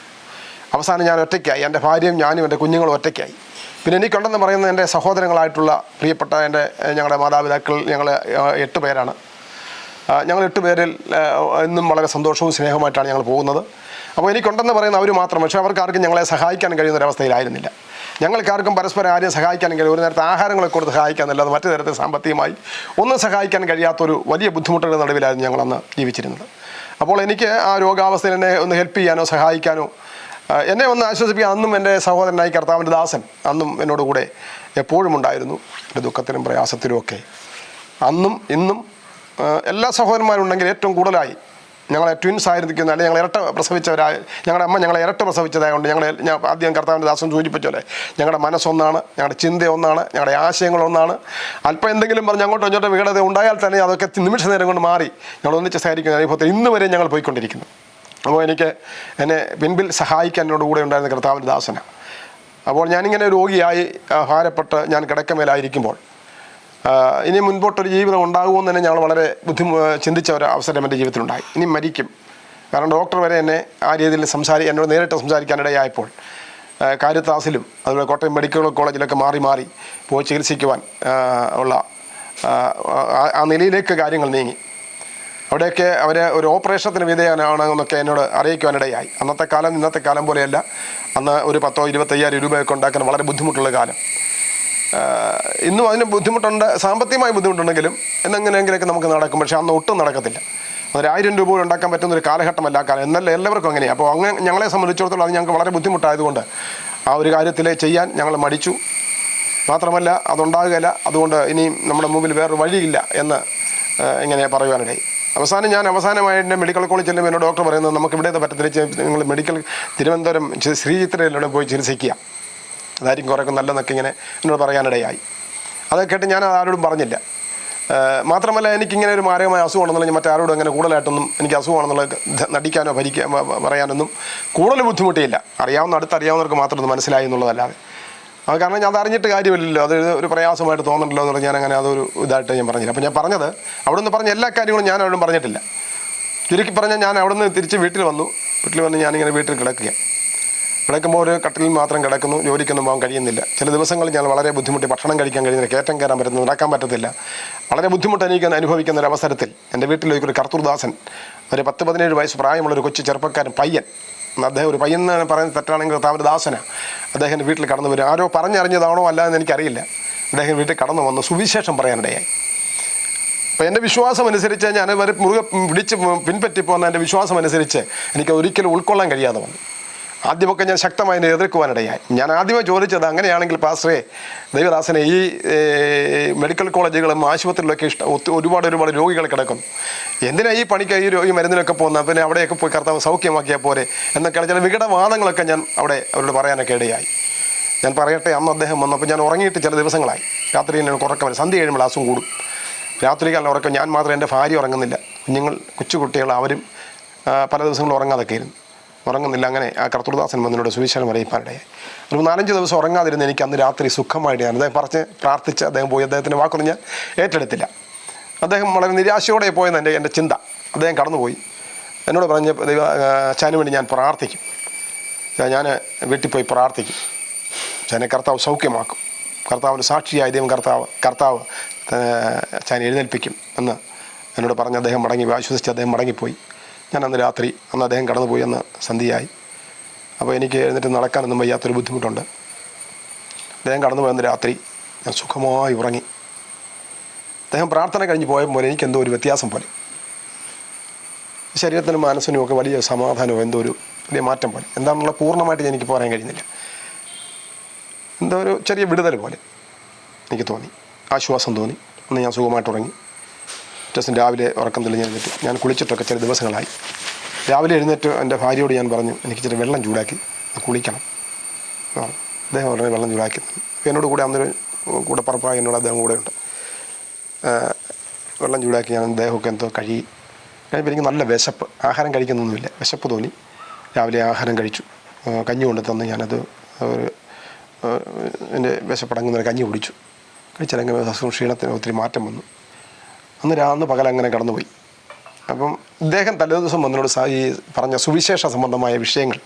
അവസാനം ഞാൻ ഒറ്റയ്ക്കായി. എന്റെ ഭാര്യയും ഞാനും എന്റെ കുഞ്ഞുങ്ങളും ഒറ്റയ്ക്കായി. പിന്നെ എനിക്കുണ്ടെന്ന് പറയുന്നത് എന്റെ സഹോദരങ്ങളായിട്ടുള്ള പ്രിയപ്പെട്ട എന്റെ ഞങ്ങളുടെ മാതാപിതാക്കൾ ഞങ്ങൾ എട്ട് പേരാണ്. ഞങ്ങൾ എട്ട് പേരിൽ ഇന്നും വളരെ സന്തോഷവും സ്നേഹവുമായിട്ടാണ് ഞങ്ങൾ പോകുന്നത്. അപ്പോൾ എനിക്കുണ്ടെന്ന് പറയുന്ന അവർ മാത്രം പക്ഷേ അവർക്ക് ആർക്കും ഞങ്ങളെ സഹായിക്കാൻ കഴിയുന്ന ഒരവസ്ഥയിലായിരുന്നില്ല ഞങ്ങൾക്കാർക്കും പരസ്പരം ആരെയും സഹായിക്കാൻ കഴിയും ഒരു നേരത്തെ ആഹാരങ്ങളെ കൊടുത്ത് സഹായിക്കാമെന്നല്ലാതെ മറ്റു നേരത്തെ സാമ്പത്തികമായി ഒന്നും സഹായിക്കാൻ കഴിയാത്തൊരു വലിയ ബുദ്ധിമുട്ടുകളുടെ നടുവിലായിരുന്നു ഞങ്ങളന്ന് ജീവിച്ചിരുന്നത്. അപ്പോൾ എനിക്ക് ആ രോഗാവസ്ഥയിൽ എന്നെ ഒന്ന് ഹെൽപ്പ് ചെയ്യാനോ സഹായിക്കാനോ എന്നെ ഒന്ന് ആശ്വസിപ്പിക്കാൻ അന്നും എന്റെ സഹോദരനായി കർത്താവിന്റെ ദാസൻ അന്നും എന്നോട് കൂടെ എപ്പോഴും ഉണ്ടായിരുന്നു. എന്റെ ദുഃഖത്തിലും പ്രയാസത്തിലും ഒക്കെ. അന്നും ഇന്നും എല്ലാ സഹോദരന്മാരും ഉണ്ടെങ്കിൽ ഏറ്റവും കൂടുതലായി ഞങ്ങളെ ട്വിൻസ് ആയിരിക്കുന്ന അല്ലെങ്കിൽ ഞങ്ങൾ ഇരട്ട പ്രസവിച്ചവരായ ഞങ്ങളുടെ അമ്മ ഞങ്ങളെ ഇരട്ട പ്രസവിച്ചതായതുകൊണ്ട് ഞങ്ങളെ ഞാൻ ആദ്യം കർത്താവിന്റെ ദാസം സൂചിപ്പിച്ചോലെ ഞങ്ങളുടെ മനസ്സൊന്നാണ് ഞങ്ങളുടെ ചിന്ത ഒന്നാണ് ഞങ്ങളുടെ ആശയങ്ങൾ ഒന്നാണ് അല്പം എന്തെങ്കിലും പറഞ്ഞ് അങ്ങോട്ടോ ഇങ്ങോട്ടോ വികടത ഉണ്ടായാൽ തന്നെ അതൊക്കെ നിമിഷ നേരം കൊണ്ട് മാറി ഞങ്ങൾ ഒന്നിച്ച് സഹകരിക്കുന്ന അനുഭവത്തിൽ ഇന്ന് വരെ ഞങ്ങൾ പോയിക്കൊണ്ടിരിക്കുന്നു. അപ്പോൾ എനിക്ക് എന്നെ പിൻപിൽ സഹായിക്കാൻ എന്നോട് കൂടെ ഉണ്ടായിരുന്ന കർത്താവിന്റെ ദാസനാണ് അപ്പോൾ ഞാനിങ്ങനെ രോഗിയായി ഭാരപ്പെട്ട് ഞാൻ കിടക്കമേലായിരിക്കുമ്പോൾ ഇനി മുൻപോട്ടൊരു ജീവിതം ഉണ്ടാകുമെന്ന് തന്നെ ഞങ്ങൾ വളരെ ബുദ്ധിമു ചിന്തിച്ച ഒരു അവസരം എന്റെ ജീവിതത്തിലുണ്ടായി. ഇനി മരിക്കും. കാരണം ഡോക്ടർ വരെ എന്നെ ആ രീതിയിൽ സംസാരി എന്നോട് നേരിട്ട് സംസാരിക്കാനിടയായപ്പോൾ കാര്യത്താസിലും അതുപോലെ കോട്ടയം മെഡിക്കൽ കോളേജിലൊക്കെ മാറി മാറി പോയി ചികിത്സിക്കുവാൻ ഉള്ള ആ നിലയിലേക്ക് കാര്യങ്ങൾ നീങ്ങി. അവിടെയൊക്കെ അവർ ഒരു ഓപ്പറേഷത്തിന് വിധേയനാണ് എന്നൊക്കെ എന്നോട് അറിയിക്കുവാനിടയായി. അന്നത്തെ കാലം ഇന്നത്തെ കാലം പോലെയല്ല. അന്ന് ഒരു പത്തോ ഇരുപത്തയ്യായിരം രൂപയൊക്കെ ഉണ്ടാക്കാൻ വളരെ ബുദ്ധിമുട്ടുള്ള കാലം. ഇന്നും അതിന് ബുദ്ധിമുട്ടുണ്ട് സാമ്പത്തികമായി ബുദ്ധിമുട്ടുണ്ടെങ്കിലും എന്നെങ്ങനെയെങ്കിലൊക്കെ നമുക്ക് നടക്കും. പക്ഷേ അന്ന് ഒട്ടും നടക്കത്തില്ല. ഒരു ആയിരം രൂപ ഉണ്ടാക്കാൻ പറ്റുന്ന ഒരു കാലഘട്ടമല്ല കാലം. എന്നല്ല എല്ലാവർക്കും അങ്ങനെയാണ് അപ്പോൾ അങ്ങനെ ഞങ്ങളെ സംബന്ധിച്ചിടത്തോളം അത് ഞങ്ങൾക്ക് വളരെ ബുദ്ധിമുട്ടായതുകൊണ്ട് ആ ഒരു കാര്യത്തിൽ ചെയ്യാൻ ഞങ്ങൾ മടിച്ചു. മാത്രമല്ല അതുണ്ടാകുകയില്ല. അതുകൊണ്ട് ഇനിയും നമ്മുടെ മുമ്പിൽ വേറൊരു വഴിയില്ല എന്ന് ഇങ്ങനെ പറയുവാനിടയായി. അവസാനം ഞാൻ അവസാനമായിട്ട് എന്റെ മെഡിക്കൽ കോളേജ് ചെല്ലുമ്പോൾ എന്നോട് ഡോക്ടർ പറയുന്നത് നമുക്ക് ഇവിടെ പറ്റത്തില്ല നിങ്ങൾ മെഡിക്കൽ തിരുവനന്തപുരം ശ്രീചിത്രയിലൂടെ പോയി ചികിത്സിക്കുക. അതായിരിക്കും കുറേയൊക്കെ നല്ലതെന്നൊക്കെ ഇങ്ങനെ എന്നോട് പറയാനിടയായി. അത് കേട്ട് ഞാൻ ആരോടും പറഞ്ഞില്ല. മാത്രമല്ല എനിക്കിങ്ങനെ ഒരു മാരകമായ അസുഖമാണെന്നുള്ള ഞാൻ മറ്റാരോടും അങ്ങനെ കൂടുതലായിട്ടൊന്നും എനിക്ക് അസുഖമാണെന്നുള്ള നടിക്കാനോ ഭരിക്കാ മ- മ- പറയാനൊന്നും കൂടുതൽ ബുദ്ധിമുട്ടിയില്ല. അറിയാവുന്ന അടുത്തറിയാവുന്നവർക്ക് മാത്രം ഒന്ന് മനസ്സിലായി എന്നുള്ളതല്ലാതെ. അത് കാരണം ഞാൻ അറിഞ്ഞിട്ട് കാര്യമില്ലല്ലോ. അത് ഒരു പ്രയാസമായിട്ട് തോന്നണ്ടല്ലോ എന്ന് പറഞ്ഞ് ഞാൻ അങ്ങനെ അതൊരു ഇതായിട്ട് ഞാൻ പറഞ്ഞില്ല അപ്പോൾ ഞാൻ പറഞ്ഞത് അവിടെ നിന്ന് പറഞ്ഞ എല്ലാ കാര്യങ്ങളും ഞാൻ അവിടെ പറഞ്ഞിട്ടില്ല. ചുരുക്കി പറഞ്ഞാൽ ഞാൻ അവിടെ നിന്ന് തിരിച്ച് വീട്ടിൽ വന്നു. വീട്ടിൽ വന്ന് ഞാനിങ്ങനെ വീട്ടിൽ കിടക്കുക. കിടക്കുമ്പോൾ ഒരു കട്ടിലിൽ മാത്രം കിടക്കുന്നു. ജോലിക്കൊന്നും പോകാൻ കഴിയുന്നില്ല. ചില ദിവസങ്ങളിൽ ഞാൻ വളരെ ബുദ്ധിമുട്ടി ഭക്ഷണം കഴിക്കാൻ കഴിയുന്നില്ല. കയറ്റം കയറാൻ പറ്റുന്നു നടക്കാൻ പറ്റത്തില്ല. വളരെ ബുദ്ധിമുട്ട് എനിക്ക് അനുഭവിക്കുന്ന ഒരു അവസരത്തിൽ എന്റെ വീട്ടിലേക്ക് ഒരു കർത്തൂർദാസൻ ഒരു പത്ത് പതിനേഴ് വയസ്സ് പ്രായമുള്ള ഒരു കൊച്ചു ചെറുപ്പക്കാരൻ പയ്യൻ. അദ്ദേഹം ഒരു പയ്യൻ പറയുന്ന തെറ്റാണെങ്കിൽ താമര ദാസന. അദ്ദേഹത്തിന്റെ വീട്ടിൽ കടന്നു വരും ആരോ പറഞ്ഞറിഞ്ഞതാണോ അല്ല എന്ന് എനിക്കറിയില്ല. അദ്ദേഹം വീട്ടിൽ കടന്നു വന്ന് സുവിശേഷം പറയാനിടയായി. അപ്പോൾ എന്റെ വിശ്വാസം അനുസരിച്ച് ഞാൻ മുറുകെ പിടിച്ച് പിൻപറ്റി പോകുന്ന എന്റെ വിശ്വാസം അനുസരിച്ച് എനിക്ക് ഒരിക്കലും ഉൾക്കൊള്ളാൻ കഴിയാതെ വന്നു. ആദ്യമൊക്കെ ഞാൻ ശക്തമായി എതിർക്കുവാനിടയായി. ഞാൻ ആദ്യമേ ചോദിച്ചത് അങ്ങനെയാണെങ്കിൽ പാസ്റ്ററെ ദൈവദാസനെ ഈ മെഡിക്കൽ കോളേജുകളും ആശുപത്രികളൊക്കെ ഇഷ്ടം ഒരുപാട് ഒരുപാട് രോഗികൾ കിടക്കും. എന്തിനാ ഈ പണിക്ക് ഈ രോഗി മരുന്നിനൊക്കെ പോകുന്ന പിന്നെ അവിടെയൊക്കെ പോയി കർത്താവ് സൗഖ്യമാക്കിയാൽ പോരെ എന്നൊക്കെയാണ് ചില വികടവാദങ്ങളൊക്കെ ഞാൻ അവിടെ അവരോട് പറയാനൊക്കെ ഇടയായി. ഞാൻ പറയട്ടെ അന്ന് അദ്ദേഹം വന്നപ്പോൾ ഞാൻ ഉറങ്ങിയിട്ട് ചില ദിവസങ്ങളായി. രാത്രി എനിക്ക് ഉറക്കം സന്ധ്യ കഴിയുമ്പോൾ അസുഖം കൂടും. രാത്രികാലം ഉറക്കം ഞാൻ മാത്രം എന്റെ ഭാര്യ ഉറങ്ങുന്നില്ല. കുഞ്ഞുങ്ങൾ കൊച്ചുകുട്ടികൾ അവരും പല ദിവസങ്ങളും ഉറങ്ങാതൊക്കെ ഇരുന്നു ഉറങ്ങുന്നില്ല. അങ്ങനെ ആ കർത്തൃദാസൻ വന്നതിനോട് സുവിശേഷം അറിയിപ്പാനിടയായി. ഒരു നാലഞ്ച് ദിവസം ഉറങ്ങാതിരുന്ന എനിക്ക് അന്ന് രാത്രി സുഖമായിട്ട് ഞാൻ അദ്ദേഹം പറഞ്ഞ് പ്രാർത്ഥിച്ച് അദ്ദേഹം പോയി. അദ്ദേഹത്തിന്റെ വാക്കൊന്നും ഞാൻ ഏറ്റെടുത്തില്ല. അദ്ദേഹം വളരെ നിരാശയോടെ പോയെന്ന് എന്റെ എന്റെ ചിന്ത. അദ്ദേഹം കടന്നുപോയി. എന്നോട് പറഞ്ഞ് ദൈവ വേണ്ടി ഞാൻ പ്രാർത്ഥിക്കും. ഞാൻ വീട്ടിൽ പോയി പ്രാർത്ഥിക്കും. അച്ഛനെ കർത്താവ് സൗഖ്യമാക്കും. കർത്താവിന് സാക്ഷിയായ ദൈവം കർത്താവ് കർത്താവ് അച്ഛനെ എഴുന്നേൽപ്പിക്കും എന്ന് എന്നോട് പറഞ്ഞ് അദ്ദേഹം മടങ്ങി ആശ്വസിച്ച് അദ്ദേഹം മടങ്ങിപ്പോയി. ഞാൻ അന്ന് രാത്രി അന്ന് അദ്ദേഹം കടന്നുപോയി അന്ന് സന്ധ്യയായി. അപ്പോൾ എനിക്ക് എഴുന്നേറ്റ് നടക്കാനൊന്നും വയ്യാത്തൊരു ബുദ്ധിമുട്ടുണ്ട്. അദ്ദേഹം കടന്നുപോയെന്ന് രാത്രി ഞാൻ സുഖമായി ഉറങ്ങി. അദ്ദേഹം പ്രാർത്ഥന കഴിഞ്ഞ് പോയപ്പോൾ എനിക്ക് എന്തോ ഒരു വ്യത്യാസം പോലെ. ശരീരത്തിനും മനസ്സിനും ഒക്കെ വലിയ സമാധാനവും എന്തോ ഒരു വലിയ മാറ്റം പോലെ. എന്താണെന്നുള്ള പൂർണമായിട്ട് എനിക്ക് പറയാൻ കഴിയുന്നില്ല. എന്തോ ഒരു ചെറിയ വിടുതൽ പോലെ എനിക്ക് തോന്നി. ആശ്വാസം തോന്നി. അന്ന് ഞാൻ സുഖമായിട്ട് ഉറങ്ങി. ദിവസം രാവിലെ ഉറക്കം തെളിഞ്ഞ് എഴുന്നേറ്റ്. ഞാൻ കുളിച്ചിട്ടൊക്കെ ചില ദിവസങ്ങളായി. രാവിലെ എഴുന്നേറ്റ് എന്റെ ഭാര്യയോട് ഞാൻ പറഞ്ഞു എനിക്ക് ഇച്ചിരി വെള്ളം ചൂടാക്കി കുളിക്കണം. അദ്ദേഹം ഉടനെ വെള്ളം ചൂടാക്കി. എന്നോട് കൂടെ അന്നൊരു കൂടെ പറപ്പായി എന്നോട് അദ്ദേഹം കൂടെ ഉണ്ട്. വെള്ളം ചൂടാക്കി ഞാൻ ദേഹമൊക്കെ എന്തോ കഴുകി. കഴിയുമ്പോൾ എനിക്ക് നല്ല വിശപ്പ് ആഹാരം കഴിക്കുന്നൊന്നുമില്ല വിശപ്പ് തോന്നി. രാവിലെ ആഹാരം കഴിച്ചു. കഞ്ഞി കൊണ്ട് തന്ന് ഞാനത് ഒരു എന്റെ വിശപ്പടങ്ങുന്നൊരു കഞ്ഞി കുടിച്ചു. കഴിച്ചില്ലെങ്കിൽ അസുഖം ക്ഷീണത്തിന് ഒത്തിരി മാറ്റം വന്നു. അന്ന് രാന്ന് പകൽ അങ്ങനെ കടന്നുപോയി. അപ്പം ഇദ്ദേഹം തലേദിവസം വന്നതിനോട് ഈ പറഞ്ഞ സുവിശേഷ സംബന്ധമായ വിഷയങ്ങൾ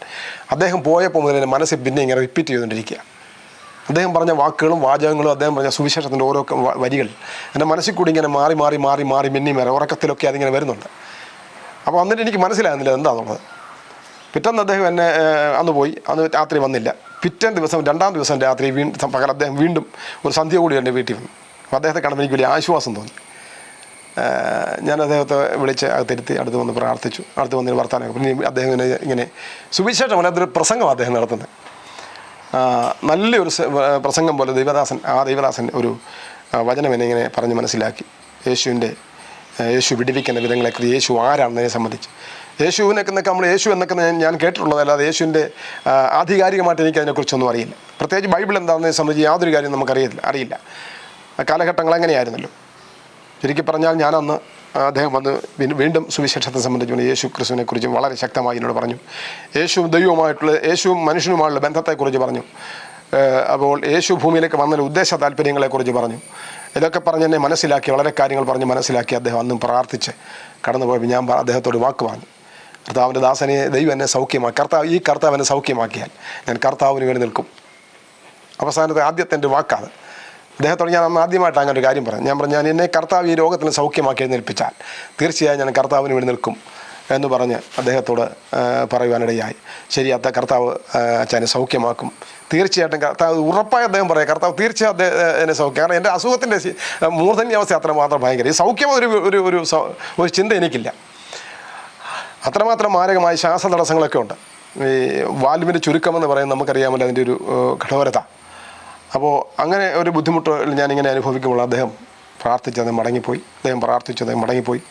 അദ്ദേഹം പോയപ്പോൾ മുതൽ എന്റെ മനസ്സിൽ പിന്നെ ഇങ്ങനെ റിപ്പീറ്റ് ചെയ്തുകൊണ്ടിരിക്കുക അദ്ദേഹം പറഞ്ഞ വാക്കുകളും വാചകങ്ങളും അദ്ദേഹം പറഞ്ഞ സുവിശേഷത്തിന്റെ ഓരോ വരികൾ എന്റെ മനസ്സിൽ കൂടി ഇങ്ങനെ മാറി മാറി മാറി മാറി മിന്നി മേറെ ഉറക്കത്തിലൊക്കെ അതിങ്ങനെ വരുന്നുണ്ട്. അപ്പോൾ അന്നിട്ട് എനിക്ക് മനസ്സിലാകുന്നില്ല എന്താണെന്നുള്ളത് പിറ്റേന്ന് അദ്ദേഹം എന്നെ അന്ന് പോയി. അന്ന് രാത്രി വന്നില്ല. പിറ്റേ ദിവസം രണ്ടാം ദിവസം രാത്രി വീണ്ടും പകൽ അദ്ദേഹം വീണ്ടും ഒരു സന്ധ്യ കൂടി എന്റെ വീട്ടിൽ വന്നു. അപ്പോൾ അദ്ദേഹത്തെ കാണുമ്പോൾ എനിക്ക് വലിയ ആശ്വാസം തോന്നി. ഞാൻ അദ്ദേഹത്തെ വിളിച്ച് അകത്തിരുത്തി അടുത്ത് വന്ന് പ്രാർത്ഥിച്ചു. അടുത്ത് വന്നിട്ട് വർത്താനൊക്കെ പിന്നെ അദ്ദേഹം ഇങ്ങനെ ഇങ്ങനെ സുവിശേഷമാണ് അതൊരു പ്രസംഗം അദ്ദേഹം നടത്തുന്നത്. നല്ലൊരു പ്രസംഗം പോലെ ദൈവദാസൻ ആ ദൈവദാസൻ ഒരു വചനം എന്നെ ഇങ്ങനെ പറഞ്ഞ് മനസ്സിലാക്കി. യേശുവിന്റെ യേശു വിടിവിക്കുന്ന വിധങ്ങളെക്കുറിച്ച് യേശു ആരാണെന്നതിനെ സംബന്ധിച്ച്. യേശുവിനൊക്കെ നമ്മൾ യേശു എന്നൊക്കെ ഞാൻ കേട്ടിട്ടുള്ളതല്ലാതെ യേശുവിന്റെ ആധികാരികമായിട്ട് എനിക്ക് അതിനെക്കുറിച്ചൊന്നും അറിയില്ല. പ്രത്യേകിച്ച് ബൈബിൾ എന്താണെന്നതിനെ സംബന്ധിച്ച് യാതൊരു കാര്യം നമുക്കറിയില്ല അറിയില്ല. കാലഘട്ടങ്ങൾ അങ്ങനെയായിരുന്നല്ലോ. ചുരുക്കി പറഞ്ഞാൽ ഞാൻ അന്ന് അദ്ദേഹം വന്ന് വീണ്ടും സുവിശേഷത്തെ സംബന്ധിച്ചുകൊണ്ട് യേശു ക്രിസ്തുവിനെ കുറിച്ച് വളരെ ശക്തമായി എന്നോട് പറഞ്ഞു. യേശു ദൈവവുമായിട്ടുള്ള യേശുവും മനുഷ്യനുമായുള്ള ബന്ധത്തെക്കുറിച്ച് പറഞ്ഞു. അപ്പോൾ യേശു ഭൂമിയിലേക്ക് വന്നതിന് ഉദ്ദേശ താല്പര്യങ്ങളെക്കുറിച്ച് പറഞ്ഞു. ഇതൊക്കെ പറഞ്ഞ് എന്നെ മനസ്സിലാക്കി വളരെ കാര്യങ്ങൾ പറഞ്ഞ് മനസ്സിലാക്കി അദ്ദേഹം അന്നും പ്രാർത്ഥിച്ച് കടന്നുപോയപ്പോൾ ഞാൻ അദ്ദേഹത്തോട് വാക്ക് പറഞ്ഞു. കർത്താവിന്റെ ദാസനെ ദൈവം എന്നെ സൗഖ്യമാക്കി കർത്താവ് ഈ കർത്താവ് എന്നെ സൗഖ്യമാക്കിയാൽ ഞാൻ കർത്താവിന് വേണ്ടി നിൽക്കും. അവസാനത്തെ ആദ്യത്തെ എന്റെ വാക്കാണ്. അദ്ദേഹത്തോട് ഞാൻ ആദ്യമായിട്ട് അങ്ങനെ ഒരു കാര്യം പറഞ്ഞു ഞാൻ പറഞ്ഞു ഞാൻ എന്നെ കർത്താവ് ഈ രോഗത്തിന് സൗഖ്യമാക്കി എഴുന്നേൽപ്പിച്ചാൽ തീർച്ചയായും ഞാൻ കർത്താവിന് വേണ്ടി നിൽക്കും എന്ന് പറഞ്ഞ് അദ്ദേഹത്തോട് പറയുവാനിടയായി. ശരി അത്ത കർത്താവ് അച്ഛനെ സൗഖ്യമാക്കും. തീർച്ചയായിട്ടും കർത്താവ് ഉറപ്പായി അദ്ദേഹം പറയാം കർത്താവ് തീർച്ചയായും അദ്ദേഹം എന്നെ സൗഖ്യം കാരണം എന്റെ അസുഖത്തിന്റെ മൂർധന്യ മൂർധന്യാവസ്ഥ അത്ര മാത്രം ഭയങ്കര. ഈ സൗഖ്യം ഒരു ഒരു ഒരു ഒരു ചിന്ത എനിക്കില്ല. അത്രമാത്രം മാരകമായ ശ്വാസ തടസ്സങ്ങളൊക്കെ ഉണ്ട്. ഈ വാൽവിന്റെ ചുരുക്കമെന്ന് പറയുന്നത് നമുക്കറിയാമല്ലോ അതിന്റെ ഒരു കഠോരത അപ്പോൾ അങ്ങനെ ഒരു ബുദ്ധിമുട്ട് ഞാനിങ്ങനെ അനുഭവിക്കുമ്പോൾ അദ്ദേഹം പ്രാർത്ഥിച്ച് അദ്ദേഹം മടങ്ങിപ്പോയി. അദ്ദേഹം പ്രാർത്ഥിച്ചു അദ്ദേഹം മടങ്ങിപ്പോയി.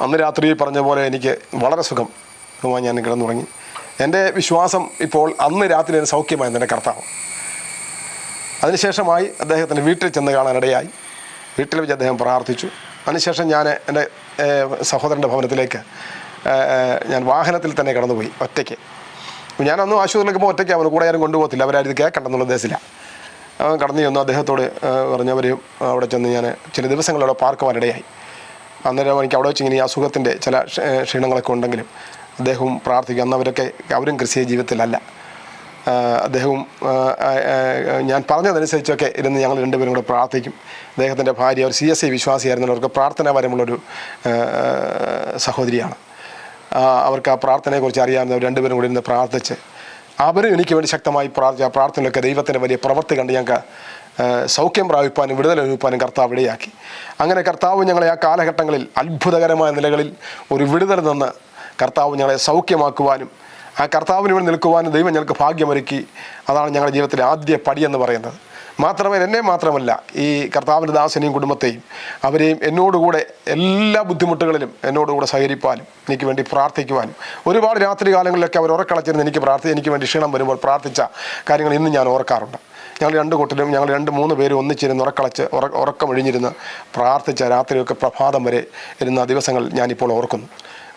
അന്ന് രാത്രി പറഞ്ഞ പോലെ എനിക്ക് വളരെ സുഖം. ഞാൻ കിടന്നുറങ്ങി. എന്റെ വിശ്വാസം ഇപ്പോൾ അന്ന് രാത്രി എന്റെ സൗഖ്യമായിരുന്നു എന്റെ കർത്താവ്. അതിനുശേഷമായി അദ്ദേഹത്തിന്റെ വീട്ടിൽ ചെന്ന് കാണാനിടയായി. വീട്ടിൽ വെച്ച് അദ്ദേഹം പ്രാർത്ഥിച്ചു. അതിനുശേഷം ഞാൻ എന്റെ സഹോദരന്റെ ഭവനത്തിലേക്ക് ഞാൻ വാഹനത്തിൽ തന്നെ കടന്നുപോയി ഒറ്റയ്ക്ക്. ഞാനൊന്നും ആശുപത്രിയിലേക്ക് പോകുമ്പോൾ ഒറ്റയ്ക്ക് അവന് കൂടെ ആരും കൊണ്ടുപോകത്തില്ല. അവരാരും കേൾക്കണ്ടെന്നുള്ള ഉദ്ദേശമില്ല കടന്നു ചെന്നു അദ്ദേഹത്തോട് പറഞ്ഞവർ അവിടെ ചെന്ന് ഞാൻ ചില ദിവസങ്ങളവിടെ വരടയായി. അന്നേരം എനിക്ക് അവിടെ വെച്ച് ഇങ്ങനെ അസുഖത്തിന്റെ ചില ക്ഷീണങ്ങളൊക്കെ ഉണ്ടെങ്കിലും അദ്ദേഹവും പ്രാർത്ഥിക്കും. അന്നവരൊക്കെ അവരും ക്രിസ്തീയ ജീവിതത്തിലല്ല. അദ്ദേഹവും ഞാൻ പറഞ്ഞതനുസരിച്ചൊക്കെ ഇരുന്ന് ഞങ്ങൾ രണ്ടുപേരും കൂടെ പ്രാർത്ഥിക്കും. അദ്ദേഹത്തിന്റെ ഭാര്യ ഒരു സി എസ് ഐ വിശ്വാസിയായിരുന്നു അവർക്ക് പ്രാർത്ഥനാപരമുള്ളൊരു സഹോദരിയാണ്. അവർക്ക് ആ പ്രാർത്ഥനയെക്കുറിച്ച് അറിയാവുന്ന രണ്ടുപേരും കൂടി ഇരുന്ന് പ്രാർത്ഥിച്ച് അവരും എനിക്ക് വേണ്ടി ശക്തമായി പ്രാർത്ഥിച്ച ആ പ്രാർത്ഥനയിലൊക്കെ ദൈവത്തിന്റെ വലിയ പ്രവൃത്തി കണ്ട് ഞങ്ങൾക്ക് സൗഖ്യം പ്രാപിപ്പാനും വിടുതൽ ലഭിപ്പാനും കർത്താവ് ഇടയാക്കി. അങ്ങനെ കർത്താവ് ഞങ്ങളെ ആ കാലഘട്ടങ്ങളിൽ അത്ഭുതകരമായ നിലകളിൽ ഒരു വിടുതൽ നിന്ന് കർത്താവ് ഞങ്ങളെ സൗഖ്യമാക്കുവാനും ആ കർത്താവിന് വേണ്ടി നിൽക്കുവാനും ദൈവം ഞങ്ങൾക്ക് ഭാഗ്യമൊരുക്കി. അതാണ് ഞങ്ങളുടെ ജീവിതത്തിലെ ആദ്യ പടി എന്ന് പറയുന്നത്. മാത്രമല്ല എന്നെ മാത്രമല്ല ഈ കർത്താവിന്റെ ദാസനെയും കുടുംബത്തെയും അവരെയും എന്നോടുകൂടെ എല്ലാ ബുദ്ധിമുട്ടുകളിലും എന്നോടുകൂടെ സഹകരിപ്പാനും എനിക്ക് വേണ്ടി പ്രാർത്ഥിക്കുവാനും. ഒരുപാട് രാത്രി കാലങ്ങളിലൊക്കെ അവർ ഉറക്കളച്ചിരുന്ന് എനിക്ക് പ്രാർത്ഥി എനിക്ക് വേണ്ടി ക്ഷീണം വരുമ്പോൾ പ്രാർത്ഥിച്ച കാര്യങ്ങൾ ഇന്നും ഞാൻ ഓർക്കാറുണ്ട്. ഞങ്ങൾ രണ്ട് കൂട്ടരും ഞങ്ങൾ രണ്ട് മൂന്ന് പേരും ഒന്നിച്ചിരുന്ന് ഉറക്കളച്ച് ഉറ ഉറക്കമൊഴിഞ്ഞിരുന്ന് പ്രാർത്ഥിച്ച രാത്രിയൊക്കെ പ്രഭാതം വരെ ഇരുന്ന ദിവസങ്ങൾ ഞാനിപ്പോൾ ഓർക്കുന്നു.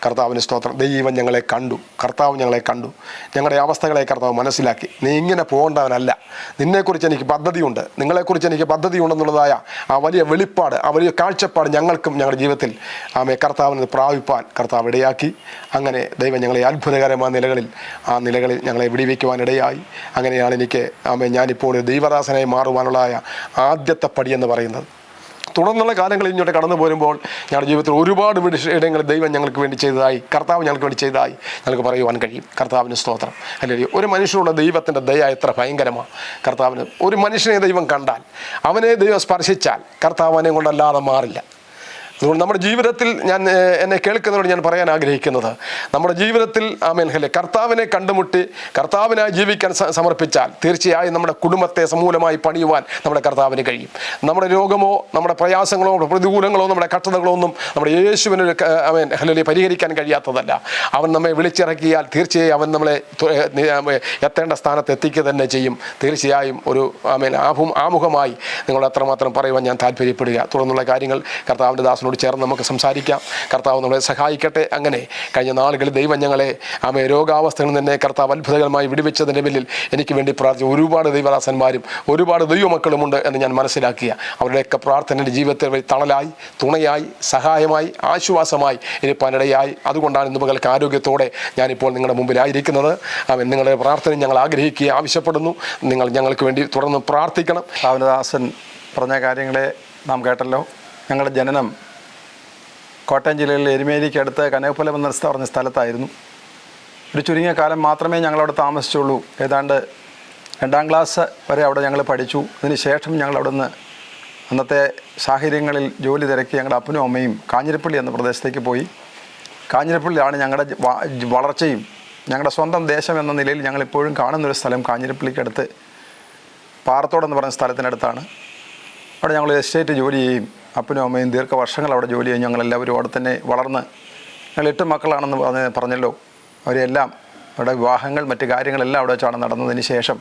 കർത്താവിന് സ്തോത്രം. ദൈവം ഞങ്ങളെ കണ്ടു. കർത്താവ് ഞങ്ങളെ കണ്ടു. ഞങ്ങളുടെ അവസ്ഥകളെ കർത്താവ് മനസ്സിലാക്കി. നീ ഇങ്ങനെ പോകേണ്ടവനല്ല. നിന്നെക്കുറിച്ച് എനിക്ക് പദ്ധതിയുണ്ട്. നിങ്ങളെക്കുറിച്ച് എനിക്ക് പദ്ധതിയുണ്ടെന്നുള്ളതായ ആ വലിയ വെളിപ്പാട് ആ വലിയ കാഴ്ചപ്പാട് ഞങ്ങൾക്കും ഞങ്ങളുടെ ജീവിതത്തിൽ ആമേ കർത്താവിന് പ്രാപിപ്പാൻ കർത്താവ് ഇടയാക്കി. അങ്ങനെ ദൈവം ഞങ്ങളെ അത്ഭുതകരമായ നിലകളിൽ ആ നിലകളിൽ ഞങ്ങളെ വിടിവെക്കുവാനിടയായി അങ്ങനെയാണ് എനിക്ക് ആമെ ഞാനിപ്പോൾ ദൈവദാസനായി മാറുവാനുള്ളതായ ആദ്യത്തെ പടി എന്ന് പറയുന്നത്. തുടർന്നുള്ള കാലങ്ങളിൽ ഇങ്ങോട്ട് കടന്നു പോരുമ്പോൾ ഞങ്ങളുടെ ജീവിതത്തിൽ ഒരുപാട് ഇടങ്ങൾ ദൈവം ഞങ്ങൾക്ക് വേണ്ടി ചെയ്തതായി കർത്താവ് ഞങ്ങൾക്ക് വേണ്ടി ചെയ്തതായി ഞങ്ങൾക്ക് പറയുവാൻ കഴിയും. കർത്താവിന് സ്തോത്രം. അല്ലെങ്കിൽ ഒരു മനുഷ്യനുള്ള ദൈവത്തിന്റെ ദയ എത്ര ഭയങ്കരമാണ് കർത്താവിന് ഒരു മനുഷ്യനെ ദൈവം കണ്ടാൽ അവനെ ദൈവം സ്പർശിച്ചാൽ കർത്താവ് അവനെ കൊണ്ടല്ലാതെ മാറില്ല. അതുകൊണ്ട് നമ്മുടെ ജീവിതത്തിൽ ഞാൻ എന്നെ കേൾക്കുന്നവരോട് ഞാൻ പറയാൻ ആഗ്രഹിക്കുന്നത് നമ്മുടെ ജീവിതത്തിൽ ആ മേൽഹലെ കർത്താവിനെ കണ്ടുമുട്ടി കർത്താവിനായി ജീവിക്കാൻ സമർപ്പിച്ചാൽ തീർച്ചയായും നമ്മുടെ കുടുംബത്തെ സമൂലമായി പണിയുവാൻ നമ്മുടെ കർത്താവിന് കഴിയും. നമ്മുടെ രോഗമോ നമ്മുടെ പ്രയാസങ്ങളോ പ്രതികൂലങ്ങളോ നമ്മുടെ കഷ്ടതകളോ ഒന്നും നമ്മുടെ യേശുവിന് ഒരു ക- അവൻ ഹലലി പരിഹരിക്കാൻ കഴിയാത്തതല്ല. അവൻ നമ്മെ വിളിച്ചിറക്കിയാൽ തീർച്ചയായും അവൻ നമ്മളെ എത്തേണ്ട സ്ഥാനത്ത് എത്തിക്കുക തന്നെ ചെയ്യും. തീർച്ചയായും ഒരു ആമേൻ ആഭും ആമുഖമായി നിങ്ങൾ അത്രമാത്രം പറയുവാൻ ഞാൻ താല്പര്യപ്പെടുക. തുടർന്നുള്ള കാര്യങ്ങൾ കർത്താവിന്റെ ദാസനോട് ചേർന്ന് നമുക്ക് സംസാരിക്കാം. കർത്താവ് നമ്മളെ സഹായിക്കട്ടെ. അങ്ങനെ കഴിഞ്ഞ നാളുകളിൽ ദൈവം ഞങ്ങളെ ആമേ രോഗാവസ്ഥകളിൽ തന്നെ കർത്താവ് അത്ഭുതകരമായി വിടുവിച്ചതിന്റെ പേരിൽ എനിക്ക് വേണ്ടി പ്രാർത്ഥിച്ച ഒരുപാട് ദൈവദാസന്മാരും ഒരുപാട് ദൈവമക്കളുമുണ്ട് എന്ന് ഞാൻ മനസ്സിലാക്കിയ. അവരുടെയൊക്കെ പ്രാർത്ഥന ജീവിതത്തിൽ വഴി തണലായി തുണയായി സഹായമായി ആശ്വാസമായി ഇരിപ്പാനിടയായി അതുകൊണ്ടാണ് ഇന്ന് പകൽക്ക് ആരോഗ്യത്തോടെ ഞാനിപ്പോൾ നിങ്ങളുടെ മുമ്പിലായിരിക്കുന്നത്. അവൻ നിങ്ങളുടെ പ്രാർത്ഥന ഞങ്ങൾ ആഗ്രഹിക്കുക ആവശ്യപ്പെടുന്നു. നിങ്ങൾ ഞങ്ങൾക്ക് വേണ്ടി തുടർന്ന് പ്രാർത്ഥിക്കണം. രാവണദാസൻ പറഞ്ഞ കാര്യങ്ങളെ നാം കേട്ടല്ലോ. ഞങ്ങളുടെ ജനനം കോട്ടയം ജില്ലയിൽ എരുമേലിക്കടുത്ത് കനകപ്പുലം എന്ന പറഞ്ഞ സ്ഥലത്തായിരുന്നു. ഒരു ചുരുങ്ങിയ കാലം മാത്രമേ ഞങ്ങളവിടെ താമസിച്ചുള്ളൂ. ഏതാണ്ട് രണ്ടാം ക്ലാസ് വരെ അവിടെ ഞങ്ങൾ പഠിച്ചു. അതിനുശേഷം ഞങ്ങൾ അവിടെ നിന്ന് അന്നത്തെ സാഹചര്യങ്ങളിൽ ജോലി തിരക്കി ഞങ്ങളുടെ അപ്പനും അമ്മയും കാഞ്ഞിരപ്പള്ളി എന്ന പ്രദേശത്തേക്ക് പോയി. കാഞ്ഞിരപ്പള്ളിയാണ് ഞങ്ങളുടെ വളർച്ചയും ഞങ്ങളുടെ സ്വന്തം ദേശം എന്ന നിലയിൽ ഞങ്ങളിപ്പോഴും കാണുന്നൊരു സ്ഥലം കാഞ്ഞിരപ്പള്ളിക്കടുത്ത് പാറത്തോടെന്ന് പറഞ്ഞ സ്ഥലത്തിനടുത്താണ്. അവിടെ ഞങ്ങൾ എസ്റ്റേറ്റ് ജോലി ചെയ്യും. അപ്പനും അമ്മയും ദീർഘവർഷങ്ങൾ അവിടെ ജോലി ചെയ്യും ഞങ്ങളെല്ലാവരും അവിടെ തന്നെ വളർന്ന് ഞങ്ങൾ എട്ട് മക്കളാണെന്ന് പറഞ്ഞ് പറഞ്ഞല്ലോ. അവരെല്ലാം അവിടെ വിവാഹങ്ങൾ മറ്റു കാര്യങ്ങളെല്ലാം അവിടെ വെച്ചാണ് നടന്നതിന് ശേഷം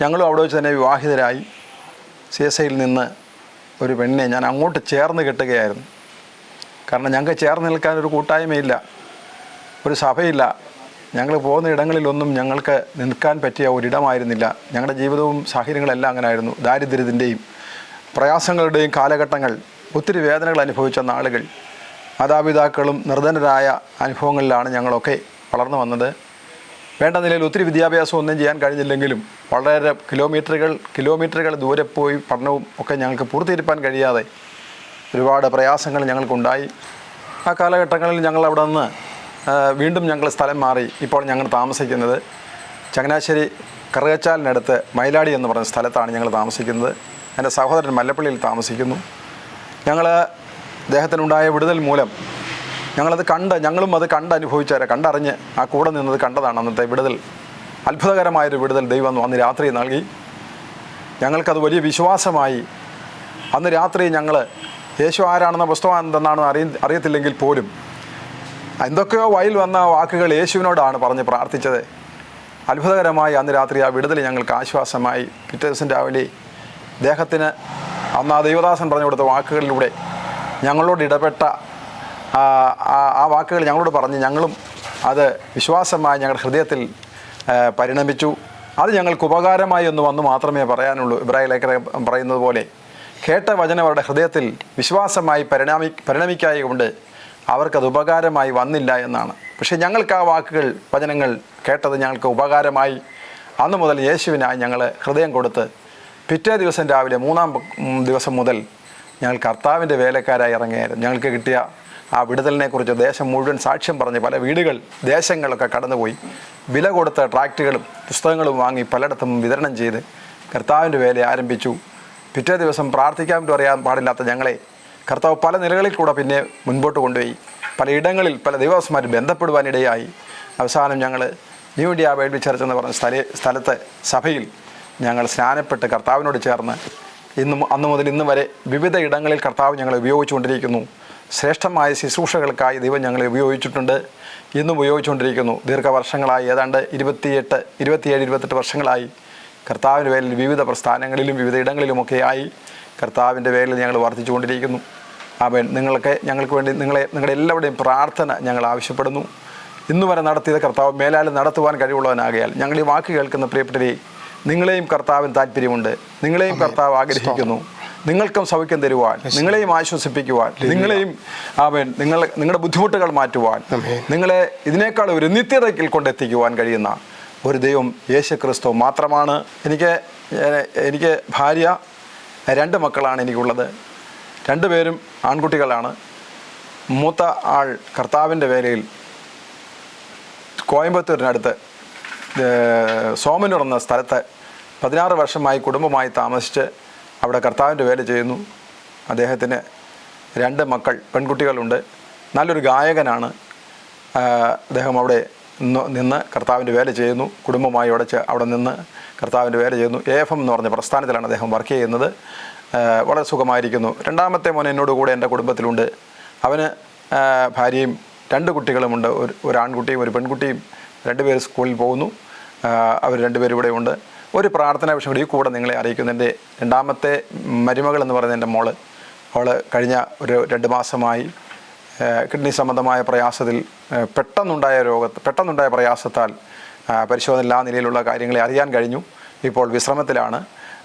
ഞങ്ങളും അവിടെ വെച്ച് തന്നെ വിവാഹിതരായി സി എസ് ഐയിൽ നിന്ന് ഒരു പെണ്ണിനെ ഞാൻ അങ്ങോട്ട് ചേർന്ന് കിട്ടുകയായിരുന്നു. കാരണം ഞങ്ങൾക്ക് ചേർന്ന് നിൽക്കാൻ ഒരു കൂട്ടായ്മയില്ല ഒരു സഭയില്ല. ഞങ്ങൾ പോകുന്ന ഇടങ്ങളിലൊന്നും ഞങ്ങൾക്ക് നിൽക്കാൻ പറ്റിയ ഒരിടമായിരുന്നില്ല. ഞങ്ങളുടെ ജീവിതവും സാഹചര്യങ്ങളെല്ലാം അങ്ങനെ ആയിരുന്നു ദാരിദ്ര്യത്തിന്റെയും പ്രയാസങ്ങളുടെയും കാലഘട്ടങ്ങൾ ഒത്തിരി വേദനകൾ അനുഭവിച്ച നാളുകൾ മാതാപിതാക്കളും നിർധനരായ അനുഭവങ്ങളിലാണ് ഞങ്ങളൊക്കെ വളർന്നു വന്നത്. വേണ്ട നിലയിൽ ഒത്തിരി വിദ്യാഭ്യാസം ഒന്നും ചെയ്യാൻ കഴിഞ്ഞില്ലെങ്കിലും വളരെ കിലോമീറ്ററുകൾ കിലോമീറ്ററുകൾ ദൂരെ പോയി പഠനവും ഒക്കെ ഞങ്ങൾക്ക് പൂർത്തീകരിപ്പാൻ കഴിയാതെ ഒരുപാട് പ്രയാസങ്ങൾ ഞങ്ങൾക്കുണ്ടായി. ആ കാലഘട്ടങ്ങളിൽ ഞങ്ങൾ അവിടെ നിന്ന് വീണ്ടും ഞങ്ങൾ സ്ഥലം മാറി ഇപ്പോൾ ഞങ്ങൾ താമസിക്കുന്നത് ചങ്ങനാശ്ശേരി കറുകച്ചാലിനടുത്ത് മൈലാടി എന്ന് പറഞ്ഞ സ്ഥലത്താണ് ഞങ്ങൾ താമസിക്കുന്നത്. എന്റെ സഹോദരൻ മല്ലപ്പള്ളിയിൽ താമസിക്കുന്നു. ഞങ്ങൾ അദ്ദേഹത്തിനുണ്ടായ വിടുതൽ മൂലം ഞങ്ങളത് കണ്ട് ഞങ്ങളും അത് കണ്ട് അനുഭവിച്ചവരെ കണ്ടറിഞ്ഞ് ആ കൂടെ നിന്നത് കണ്ടതാണ് അന്നത്തെ വിടുതൽ. അത്ഭുതകരമായൊരു വിടുതൽ ദൈവം അന്ന് രാത്രി നൽകി. ഞങ്ങൾക്കത് വലിയ വിശ്വാസമായി. അന്ന് രാത്രി ഞങ്ങൾ യേശു ആരാണെന്ന പുസ്തകം അറിയ അറിയത്തില്ലെങ്കിൽ പോലും എന്തൊക്കെയോ വയൽ വന്ന വാക്കുകൾ യേശുവിനോടാണ് പറഞ്ഞ് പ്രാർത്ഥിച്ചത്. അത്ഭുതകരമായി അന്ന് രാത്രി ആ വിടുതൽ ഞങ്ങൾക്ക് ആശ്വാസമായി. പിറ്റേ ദിവസം രാവിലെ ദേഹത്തിന് അന്ന് ആ ദൈവദാസൻ പറഞ്ഞു കൊടുത്ത വാക്കുകളിലൂടെ ഞങ്ങളോട് ഇടപെട്ട ആ വാക്കുകൾ ഞങ്ങളോട് പറഞ്ഞ് ഞങ്ങളും അത് വിശ്വാസമായി ഞങ്ങളുടെ ഹൃദയത്തിൽ പരിണമിച്ചു. അത് ഞങ്ങൾക്ക് ഉപകാരമായി ഒന്ന് വന്നു മാത്രമേ പറയാനുള്ളൂ. ഇബ്രാഹിം ലേഖന പറയുന്നത് പോലെ കേട്ട വചനം അവരുടെ ഹൃദയത്തിൽ വിശ്വാസമായി പരിണാമി പരിണമിക്കായ കൊണ്ട് അവർക്കത് ഉപകാരമായി വന്നില്ല എന്നാണ്. പക്ഷേ ഞങ്ങൾക്ക് ആ വാക്കുകൾ വചനങ്ങൾ കേട്ടത് ഞങ്ങൾക്ക് ഉപകാരമായി. അന്നു മുതൽ യേശുവിനായി ഞങ്ങൾ ഹൃദയം കൊടുത്ത് പിറ്റേ ദിവസം രാവിലെ മൂന്നാം ദിവസം മുതൽ ഞങ്ങൾ കർത്താവിന്റെ വേലക്കാരായി ഇറങ്ങിയായിരുന്നു ഞങ്ങൾക്ക് കിട്ടിയ ആ വിടുതലിനെക്കുറിച്ച് ദേശം മുഴുവൻ സാക്ഷ്യം പറഞ്ഞ് പല വീടുകൾ ദേശങ്ങളൊക്കെ കടന്നുപോയി. വില കൊടുത്ത ട്രാക്റ്റുകളും പുസ്തകങ്ങളും വാങ്ങി പലയിടത്തും വിതരണം ചെയ്ത് കർത്താവിന്റെ വേല ആരംഭിച്ചു. പിറ്റേ ദിവസം പ്രാർത്ഥിക്കാൻ പോലും അറിയാൻ പാടില്ലാത്ത ഞങ്ങളെ കർത്താവ് പല നിലകളിൽ കൂടെ പിന്നെ മുൻപോട്ട് കൊണ്ടുപോയി. പലയിടങ്ങളിൽ പല ദൈവസ്മാർ ബന്ധപ്പെടുവാനിടയായി. അവസാനം ഞങ്ങൾ ന്യൂ ഇന്ത്യ ബൈബിൾ ചർച്ച് എന്ന് പറഞ്ഞ സ്ഥല സ്ഥലത്ത് സഭയിൽ ഞങ്ങൾ സ്നാനപ്പെട്ട് കർത്താവിനോട് ചേർന്ന് ഇന്നും അന്നു മുതൽ ഇന്ന് വരെ വിവിധ ഇടങ്ങളിൽ കർത്താവ് ഞങ്ങളെ ഉപയോഗിച്ചുകൊണ്ടിരിക്കുന്നു. ശ്രേഷ്ഠമായ ശുശ്രൂഷകൾക്കായി ദൈവം ഞങ്ങളെ ഉപയോഗിച്ചിട്ടുണ്ട്. ഇന്നും ഉപയോഗിച്ചുകൊണ്ടിരിക്കുന്നു. ദീർഘവർഷങ്ങളായി. ഏതാണ്ട് ഇരുപത്തിയെട്ട് ഇരുപത്തിയേഴ് ഇരുപത്തെട്ട് വർഷങ്ങളായി. കർത്താവിന്റെ പേരിൽ വിവിധ പ്രസ്ഥാനങ്ങളിലും വിവിധ ഇടങ്ങളിലുമൊക്കെയായി കർത്താവിന്റെ പേരിൽ ഞങ്ങൾ വർദ്ധിച്ചുകൊണ്ടിരിക്കുന്നു. അവൻ നിങ്ങൾക്ക് ഞങ്ങൾക്ക് വേണ്ടി നിങ്ങളെ നിങ്ങളുടെ എല്ലാവരുടെയും പ്രാർത്ഥന ഞങ്ങൾ ആവശ്യപ്പെടുന്നു. ഇന്നുവരെ നടത്തിയത് കർത്താവ് മേലാലും നടത്തുവാൻ കഴിവുള്ളവനാകയാൽ ഞങ്ങൾ ഈ വാക്ക് കേൾക്കുന്ന പ്രിയപ്പെട്ടവരെ നിങ്ങളെയും കർത്താവിന് താല്പര്യമുണ്ട്. നിങ്ങളെയും കർത്താവ് ആഗ്രഹിക്കുന്നു. നിങ്ങൾക്കും സൗഖ്യം തരുവാൻ. നിങ്ങളെയും ആശ്വസിപ്പിക്കുവാൻ. നിങ്ങളെയും അവൻ നിങ്ങൾ നിങ്ങളുടെ ബുദ്ധിമുട്ടുകൾ മാറ്റുവാൻ. നിങ്ങളെ ഇതിനേക്കാൾ ഒരു നിത്യതയ്ക്കിൽ കൊണ്ടെത്തിക്കുവാൻ കഴിയുന്ന ഒരു ദൈവം യേശു ക്രിസ്തു മാത്രമാണ്. എനിക്ക് എനിക്ക് ഭാര്യ രണ്ട് മക്കളാണ് എനിക്കുള്ളത്. രണ്ടുപേരും ആൺകുട്ടികളാണ്. മൂത്ത ആൾ കർത്താവിന്റെ വേലയിൽ കോയമ്പത്തൂരിനടുത്ത് സോമനൂർ എന്ന സ്ഥലത്ത് പതിനാറ് വർഷമായി കുടുംബമായി താമസിച്ച് അവിടെ കർത്താവിന്റെ വേല ചെയ്യുന്നു. അദ്ദേഹത്തിന് രണ്ട് മക്കൾ പെൺകുട്ടികളുണ്ട്. നല്ലൊരു ഗായകനാണ്. അദ്ദേഹം അവിടെ നിന്ന് കർത്താവിന്റെ വേല ചെയ്യുന്നു. കുടുംബമായി അവിടെ അവിടെ നിന്ന് കർത്താവിന്റെ വേല ചെയ്യുന്നു. എ എഫ് എം എന്ന് പറഞ്ഞ പ്രസ്ഥാനത്തിലാണ് അദ്ദേഹം വർക്ക് ചെയ്യുന്നത്. വളരെ സുഖമായിരിക്കുന്നു. രണ്ടാമത്തെ മോൻ എന്നോട് കൂടെ എന്റെ കുടുംബത്തിലുണ്ട്. അവന് ഭാര്യയും രണ്ട് കുട്ടികളുമുണ്ട്. ഒരു ഒരു ആൺകുട്ടിയും ഒരു പെൺകുട്ടിയും രണ്ടുപേർ സ്കൂളിൽ പോകുന്നു. അവർ രണ്ടുപേരും ഇവിടെ ഉണ്ട്. ഒരു പ്രാർത്ഥന വിഷയം കൂടി കൂടെ നിങ്ങളെ അറിയിക്കുന്നതിന്റെ രണ്ടാമത്തെ മരുമകൾ എന്ന് പറയുന്ന എന്റെ മോൾ. അവൾ കഴിഞ്ഞ ഒരു രണ്ട് മാസമായി കിഡ്നി സംബന്ധമായ പ്രയാസത്തിൽ പെട്ടെന്നുണ്ടായ രോഗത്ത് പെട്ടെന്നുണ്ടായ പ്രയാസത്താൽ പരിശോധന എല്ലാ നിലയിലുള്ള കാര്യങ്ങളെ അറിയാൻ കഴിഞ്ഞു. ഇപ്പോൾ വിശ്രമത്തിലാണ്.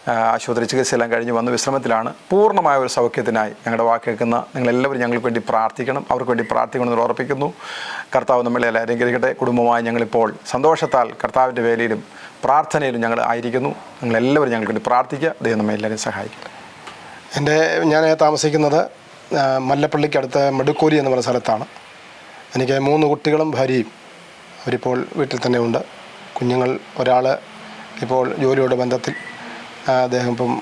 ആശുപത്രി ചികിത്സയെല്ലാം കഴിഞ്ഞ് വന്ന് വിശ്രമത്തിലാണ് പൂർണമായ ഒരു സൗഖ്യത്തിനായി ഞങ്ങളുടെ വാക്ക് കേൾക്കുന്ന നിങ്ങളെല്ലാവരും ഞങ്ങൾക്ക് വേണ്ടി പ്രാർത്ഥിക്കണം അവർക്ക് വേണ്ടി പ്രാർത്ഥിക്കണമെന്ന് ഉറപ്പിക്കുന്നു. കർത്താവ് നമ്മളെ എല്ലാം അനുഗ്രഹിക്കട്ടെ. കുടുംബമായി ഞങ്ങളിപ്പോൾ സന്തോഷത്താൽ കർത്താവിന്റെ വേലയിലും പ്രാർത്ഥനയിലും ഞങ്ങൾ ആയിരിക്കുന്നു. നിങ്ങളെല്ലാവരും ഞങ്ങൾക്ക് വേണ്ടി പ്രാർത്ഥിക്കുക. ദൈവം നമ്മെ എല്ലാവരും സഹായിക്കട്ടെ. എന്റെ ഞാൻ താമസിക്കുന്നത് മല്ലപ്പള്ളിക്കടുത്ത് മെടുക്കോലി എന്ന് പറയുന്ന സ്ഥലത്താണ്. എനിക്ക് മൂന്ന് കുട്ടികളും ഭാര്യയും അവരിപ്പോൾ വീട്ടിൽ തന്നെ ഉണ്ട്. കുഞ്ഞുങ്ങൾ ഒരാൾ ഇപ്പോൾ ജോലിയുടെ ബന്ധത്തിൽ. അദ്ദേഹം ഇപ്പം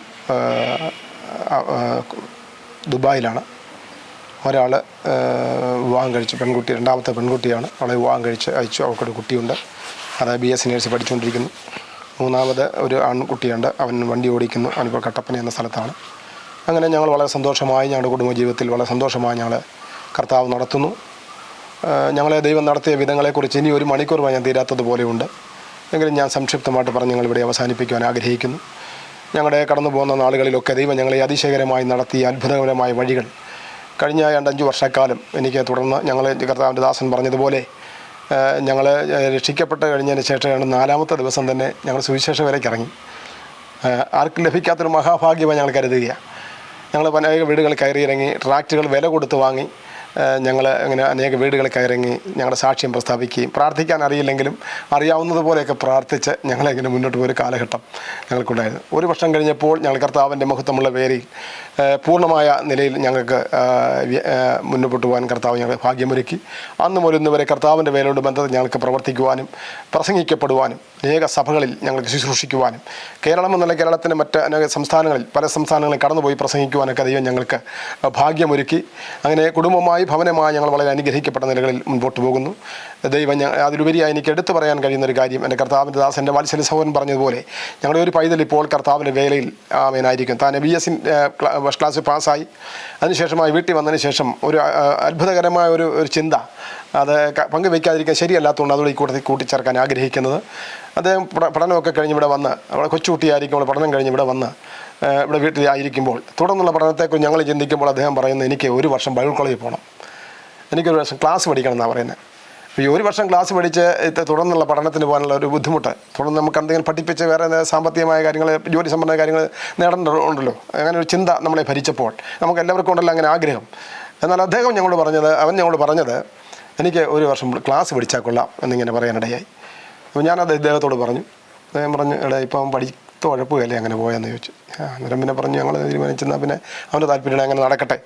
ദുബായിലാണ്. ഒരാൾ വിവാഹം കഴിച്ച് പെൺകുട്ടി രണ്ടാമത്തെ പെൺകുട്ടിയാണ്. അവളെ വിവാഹം കഴിച്ച് അയച്ചു. അവൾക്കൊരു കുട്ടിയുണ്ട്. അത് ബി എസ് നേഴ്സ് പഠിച്ചുകൊണ്ടിരിക്കുന്നു. മൂന്നാമത് ഒരു ആൺകുട്ടിയുണ്ട്. അവൻ വണ്ടി ഓടിക്കുന്നു. അവനിപ്പോൾ കട്ടപ്പന എന്ന സ്ഥലത്താണ്. അങ്ങനെ ഞങ്ങൾ വളരെ സന്തോഷമായി ഞങ്ങളുടെ കുടുംബ ജീവിതത്തിൽ വളരെ സന്തോഷമായി ഞങ്ങൾ കർത്താവ് നടത്തുന്നു. ഞങ്ങളെ ദൈവം നടത്തിയ വിധങ്ങളെക്കുറിച്ച് ഇനി ഒരു മണിക്കൂർ ഞാൻ തീരാത്തതുപോലെയുണ്ട്. എങ്കിലും ഞാൻ സംക്ഷിപ്തമായിട്ട് പറഞ്ഞ് ഞങ്ങളിവിടെ അവസാനിപ്പിക്കുവാൻ ആഗ്രഹിക്കുന്നു. ഞങ്ങളുടെ കടന്നു പോകുന്ന നാളുകളിലൊക്കെ ദൈവം ഞങ്ങളെ അതിശയകരമായി നടത്തിയ അത്ഭുതകരമായ വഴികൾ. കഴിഞ്ഞ രണ്ടഞ്ച് വർഷക്കാലം എനിക്ക് തുടർന്ന് ഞങ്ങൾ കർത്താവിന്റെ ദാസൻ പറഞ്ഞതുപോലെ ഞങ്ങൾ രക്ഷിക്കപ്പെട്ട് കഴിഞ്ഞതിന് ശേഷമാണ് നാലാമത്തെ ദിവസം തന്നെ ഞങ്ങൾ സുവിശേഷ വരെ ഇറങ്ങി. ആർക്കും ലഭിക്കാത്തൊരു മഹാഭാഗ്യമായി ഞങ്ങൾ കരുതുകയാണ്. ഞങ്ങൾ പല വീടുകൾ കയറി ഇറങ്ങി വില കൊടുത്ത് വാങ്ങി ഞങ്ങൾ അങ്ങനെ അനേക വീടുകളിൽ കയറങ്ങി ഞങ്ങളുടെ സാക്ഷ്യം പ്രസ്താവിക്കുകയും പ്രാർത്ഥിക്കാൻ അറിയില്ലെങ്കിലും അറിയാവുന്നതുപോലെയൊക്കെ പ്രാർത്ഥിച്ച് ഞങ്ങളെങ്ങനെ മുന്നോട്ട് പോയൊരു കാലഘട്ടം ഞങ്ങൾക്കുണ്ടായിരുന്നു ഒരു വർഷം കഴിഞ്ഞപ്പോൾ ഞങ്ങൾ കർത്താവിന്റെ മഹത്വമുള്ള പേരിൽ പൂർണമായ നിലയിൽ ഞങ്ങൾക്ക് മുന്നോട്ട് പോകാൻ കർത്താവ് ഞങ്ങൾ ഭാഗ്യമൊരുക്കി. അന്ന് മുതൽ ഇന്ന് വരെ കർത്താവിന്റെ വേലയോട് ബന്ധത്തിൽ ഞങ്ങൾക്ക് പ്രവർത്തിക്കുവാനും പ്രസംഗിക്കപ്പെടുവാനും അനേക സഭകളിൽ ഞങ്ങൾക്ക് ശുശ്രൂഷിക്കുവാനും കേരളം എന്നല്ല കേരളത്തിന്റെ മറ്റ് അനേക സംസ്ഥാനങ്ങളിൽ പല സംസ്ഥാനങ്ങളിൽ കടന്നുപോയി പ്രസംഗിക്കുവാനൊക്കെ ദൈവം ഞങ്ങൾക്ക് ഭാഗ്യമൊരുക്കി. അങ്ങനെ കുടുംബമായി ഭവനമായി ഞങ്ങൾ വളരെ അനുഗ്രഹിക്കപ്പെട്ട നിലകളിൽ മുൻപോട്ട് പോകുന്നു. ദൈവം ഞാൻ അതിലുപരിയായി എനിക്ക് എടുത്തു പറയാൻ കഴിയുന്ന ഒരു കാര്യം എന്റെ കർത്താവിന്റെ ദാസന്റെ വാത്സല്യ സഹോദരൻ പറഞ്ഞതുപോലെ ഞങ്ങളുടെ ഒരു പൈതൽ ഇപ്പോൾ കർത്താവിന്റെ വേലയിൽ ആമേനായിരിക്കും. താൻ ബി എസ് ഫസ്റ്റ് ക്ലാസ് പാസ്സായി. അതിനുശേഷമായി വീട്ടിൽ വന്നതിന് ശേഷം ഒരു അത്ഭുതകരമായ ഒരു ഒരു ചിന്ത. അത് പങ്കുവയ്ക്കാതിരിക്കാൻ ശരിയല്ലാത്തതുകൊണ്ട് അതോടെ ഈ കൂട്ടത്തിൽ കൂട്ടിച്ചേർക്കാൻ ആഗ്രഹിക്കുന്നത്. അദ്ദേഹം പഠ- പഠനമൊക്കെ കഴിഞ്ഞ് ഇവിടെ വന്ന് അവിടെ കൊച്ചുകുട്ടിയായിരിക്കും അവിടെ പഠനം കഴിഞ്ഞ് ഇവിടെ വന്ന് ഇവിടെ വീട്ടിലായിരിക്കുമ്പോൾ തുടർന്നുള്ള പഠനത്തെക്കുറിച്ച് ഞങ്ങൾ ചിന്തിക്കുമ്പോൾ അദ്ദേഹം പറയുന്നത് എനിക്ക് ഒരു വർഷം ബൈബിൾ കോളേജിൽ പോകണം. എനിക്കൊരു വർഷം ക്ലാസ് പഠിക്കണം എന്നാണ് പറയുന്നത്. ഈ ഒരു വർഷം ക്ലാസ് പഠിച്ച് തുടർന്നുള്ള പഠനത്തിന് പോകാനുള്ള ഒരു ബുദ്ധിമുട്ട്. തുടർന്ന് നമുക്ക് എന്തെങ്കിലും പഠിപ്പിച്ച് വേറെ സാമ്പത്തികമായ കാര്യങ്ങൾ ജോലി സംബന്ധമായ കാര്യങ്ങൾ നേടേണ്ടതുണ്ടല്ലോ അങ്ങനെ ഒരു ചിന്ത നമ്മളെ ഭരിച്ചപ്പോൾ നമുക്ക് എല്ലാവർക്കും ഉണ്ടല്ലോ അങ്ങനെ ആഗ്രഹം. എന്നാൽ അദ്ദേഹം ഞങ്ങളോട് പറഞ്ഞത് അവൻ ഞങ്ങളോട് പറഞ്ഞത് എനിക്ക് ഒരു വർഷം ക്ലാസ് പഠിച്ചാൽ കൊള്ളാം എന്നിങ്ങനെ പറയാനിടയായി. അപ്പോൾ ഞാനത് ഇദ്ദേഹത്തോട് പറഞ്ഞു. അദ്ദേഹം പറഞ്ഞു എടാ ഇപ്പം പഠിത്ത ഉഴപ്പുകയല്ലേ അങ്ങനെ പോയെന്ന് ചോദിച്ചു. അന്നേരം പിന്നെ പറഞ്ഞു ഞങ്ങൾ തീരുമാനിച്ചെന്നാൽ പിന്നെ അവന്റെ താല്പര്യം അങ്ങനെ നടക്കട്ടെ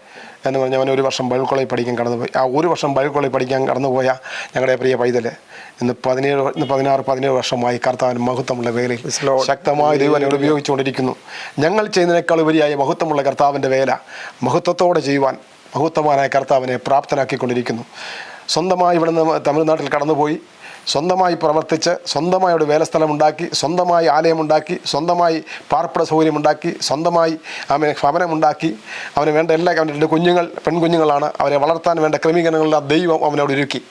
എന്ന് പറഞ്ഞ് അവൻ ഒരു വർഷം ബൈബിൾ കോളേജ് പഠിക്കാൻ കടന്നുപോയി. ആ ഒരു വർഷം ബൈബിൾ കോളേജ് പഠിക്കാൻ കടന്നുപോയ ഞങ്ങളുടെ പ്രിയ പൈതൽ ഇന്ന് പതിനേഴ് ഇന്ന് പതിനാറ് പതിനേഴ് വർഷമായി കർത്താവിന് മഹത്വമുള്ള വേലയിൽ ശക്തമായ ദൈവം ഉപയോഗിച്ചുകൊണ്ടിരിക്കുന്നു. ഞങ്ങൾ ചെയ്യുന്നതിനേക്കാൾ ഉപരിയായ മഹത്വമുള്ള കർത്താവിന്റെ വേല മഹത്വത്തോടെ ചെയ്യുവാൻ മഹത്വമാനായ കർത്താവിനെ പ്രാപ്തനാക്കിക്കൊണ്ടിരിക്കുന്നു. സ്വന്തമായി ഇവിടുന്ന് തമിഴ്നാട്ടിൽ കടന്നുപോയി. സ്വന്തമായി പ്രവർത്തിച്ച് സ്വന്തമായി ഒരു വേലസ്ഥലമുണ്ടാക്കി സ്വന്തമായി ആലയമുണ്ടാക്കി സ്വന്തമായി പാർപ്പിട സൗകര്യമുണ്ടാക്കി സ്വന്തമായി അവന് ഭവനമുണ്ടാക്കി അവന് വേണ്ട എല്ലാ അവന്റെ രണ്ട് കുഞ്ഞുങ്ങൾ പെൺകുഞ്ഞുങ്ങളാണ്. അവരെ വളർത്താൻ വേണ്ട ക്രമീകരണങ്ങളിൽ ആ ദൈവം അവനവിടെ ഒരുക്കി.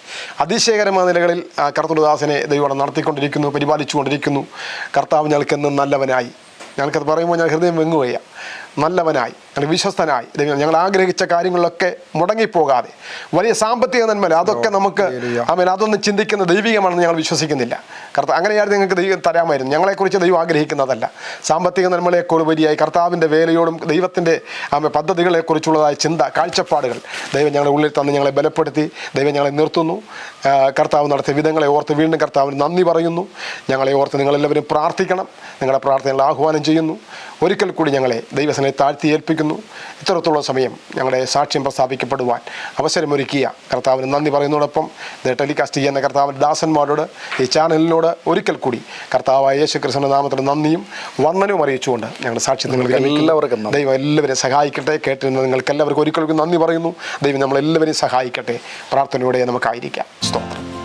അതിശയകരമായ നിലകളിൽ കർത്തൃദാസനെ ദൈവം അവിടെ നടത്തിക്കൊണ്ടിരിക്കുന്നു പരിപാലിച്ചുകൊണ്ടിരിക്കുന്നു. കർത്താവ് ഞങ്ങൾക്ക് എന്നും നല്ലവനായി. ഞങ്ങൾക്കത് പറയുമ്പോൾ ഞാൻ ഹൃദയം വെങ്ങുകയാണ്. നല്ലവനായി. വിശ്വസ്തനായി. അല്ലെങ്കിൽ ഞങ്ങൾ ആഗ്രഹിച്ച കാര്യങ്ങളിലൊക്കെ മുടങ്ങിപ്പോകാതെ. വലിയ സാമ്പത്തിക നന്മല അതൊക്കെ നമുക്ക് ആമേൻ അതൊന്നും ചിന്തിക്കുന്ന ദൈവികമാണെന്ന് ഞങ്ങൾ വിശ്വസിക്കുന്നില്ല. കർത്താവ് അങ്ങനെയായിരുന്നു നിങ്ങൾക്ക് ദൈവം തരാമായിരുന്നു. ഞങ്ങളെക്കുറിച്ച് ദൈവം ആഗ്രഹിക്കുന്നതല്ല. സാമ്പത്തിക നന്മകളെക്കുറിച്ച് കർത്താവിന്റെ വേലയോടും ദൈവത്തിന്റെ ആമ പദ്ധതികളെക്കുറിച്ചുള്ളതായ ചിന്ത കാഴ്ചപ്പാടുകൾ ദൈവം ഞങ്ങളുടെ ഉള്ളിൽ തന്ന് ഞങ്ങളെ ബലപ്പെടുത്തി ദൈവം ഞങ്ങളെ നിർത്തുന്നു. കർത്താവ് നടത്തിയ വിധങ്ങളെ ഓർത്ത് വീണ്ടും കർത്താവിന് നന്ദി പറയുന്നു. ഞങ്ങളെ ഓർത്ത് നിങ്ങളെല്ലാവരും പ്രാർത്ഥിക്കണം. നിങ്ങളുടെ പ്രാർത്ഥനകൾ ആഹ്വാനം ചെയ്യുന്നു. ഒരിക്കൽ കൂടി ഞങ്ങളെ ദൈവസനെ താഴ്ത്തി ഏൽപ്പിക്കുന്നു ഇത്തരത്തിലുള്ള സമയം ഞങ്ങളുടെ സാക്ഷ്യം പ്രസ്ഥാപിക്കപ്പെടുവാൻ അവസരമൊരുക്കിയ കർത്താവിന് നന്ദി പറയുന്നതോടൊപ്പം ഇത് ടെലികാസ്റ്റ് ചെയ്യുന്ന കർത്താവിന്റെ ദാസന്മാരോട് ഈ ചാനലിനോട് ഒരിക്കൽ കൂടി കർത്താവായ യേശു കൃഷ്ണന്റെ നാമത്തിന് നന്ദിയും വർണനവും അറിയിച്ചുകൊണ്ട് ഞങ്ങളുടെ സാക്ഷ്യം നിങ്ങൾ എല്ലാവർക്കും. ദൈവം എല്ലാവരെയും സഹായിക്കട്ടെ. കേട്ടിരുന്ന നിങ്ങൾക്ക് എല്ലാവർക്കും ഒരിക്കൽ കൂടി നന്ദി പറയുന്നു. ദൈവം നമ്മളെല്ലാവരെയും സഹായിക്കട്ടെ. പ്രാർത്ഥനയോടെ നമുക്കായിരിക്കാം. സ്തോത്രം.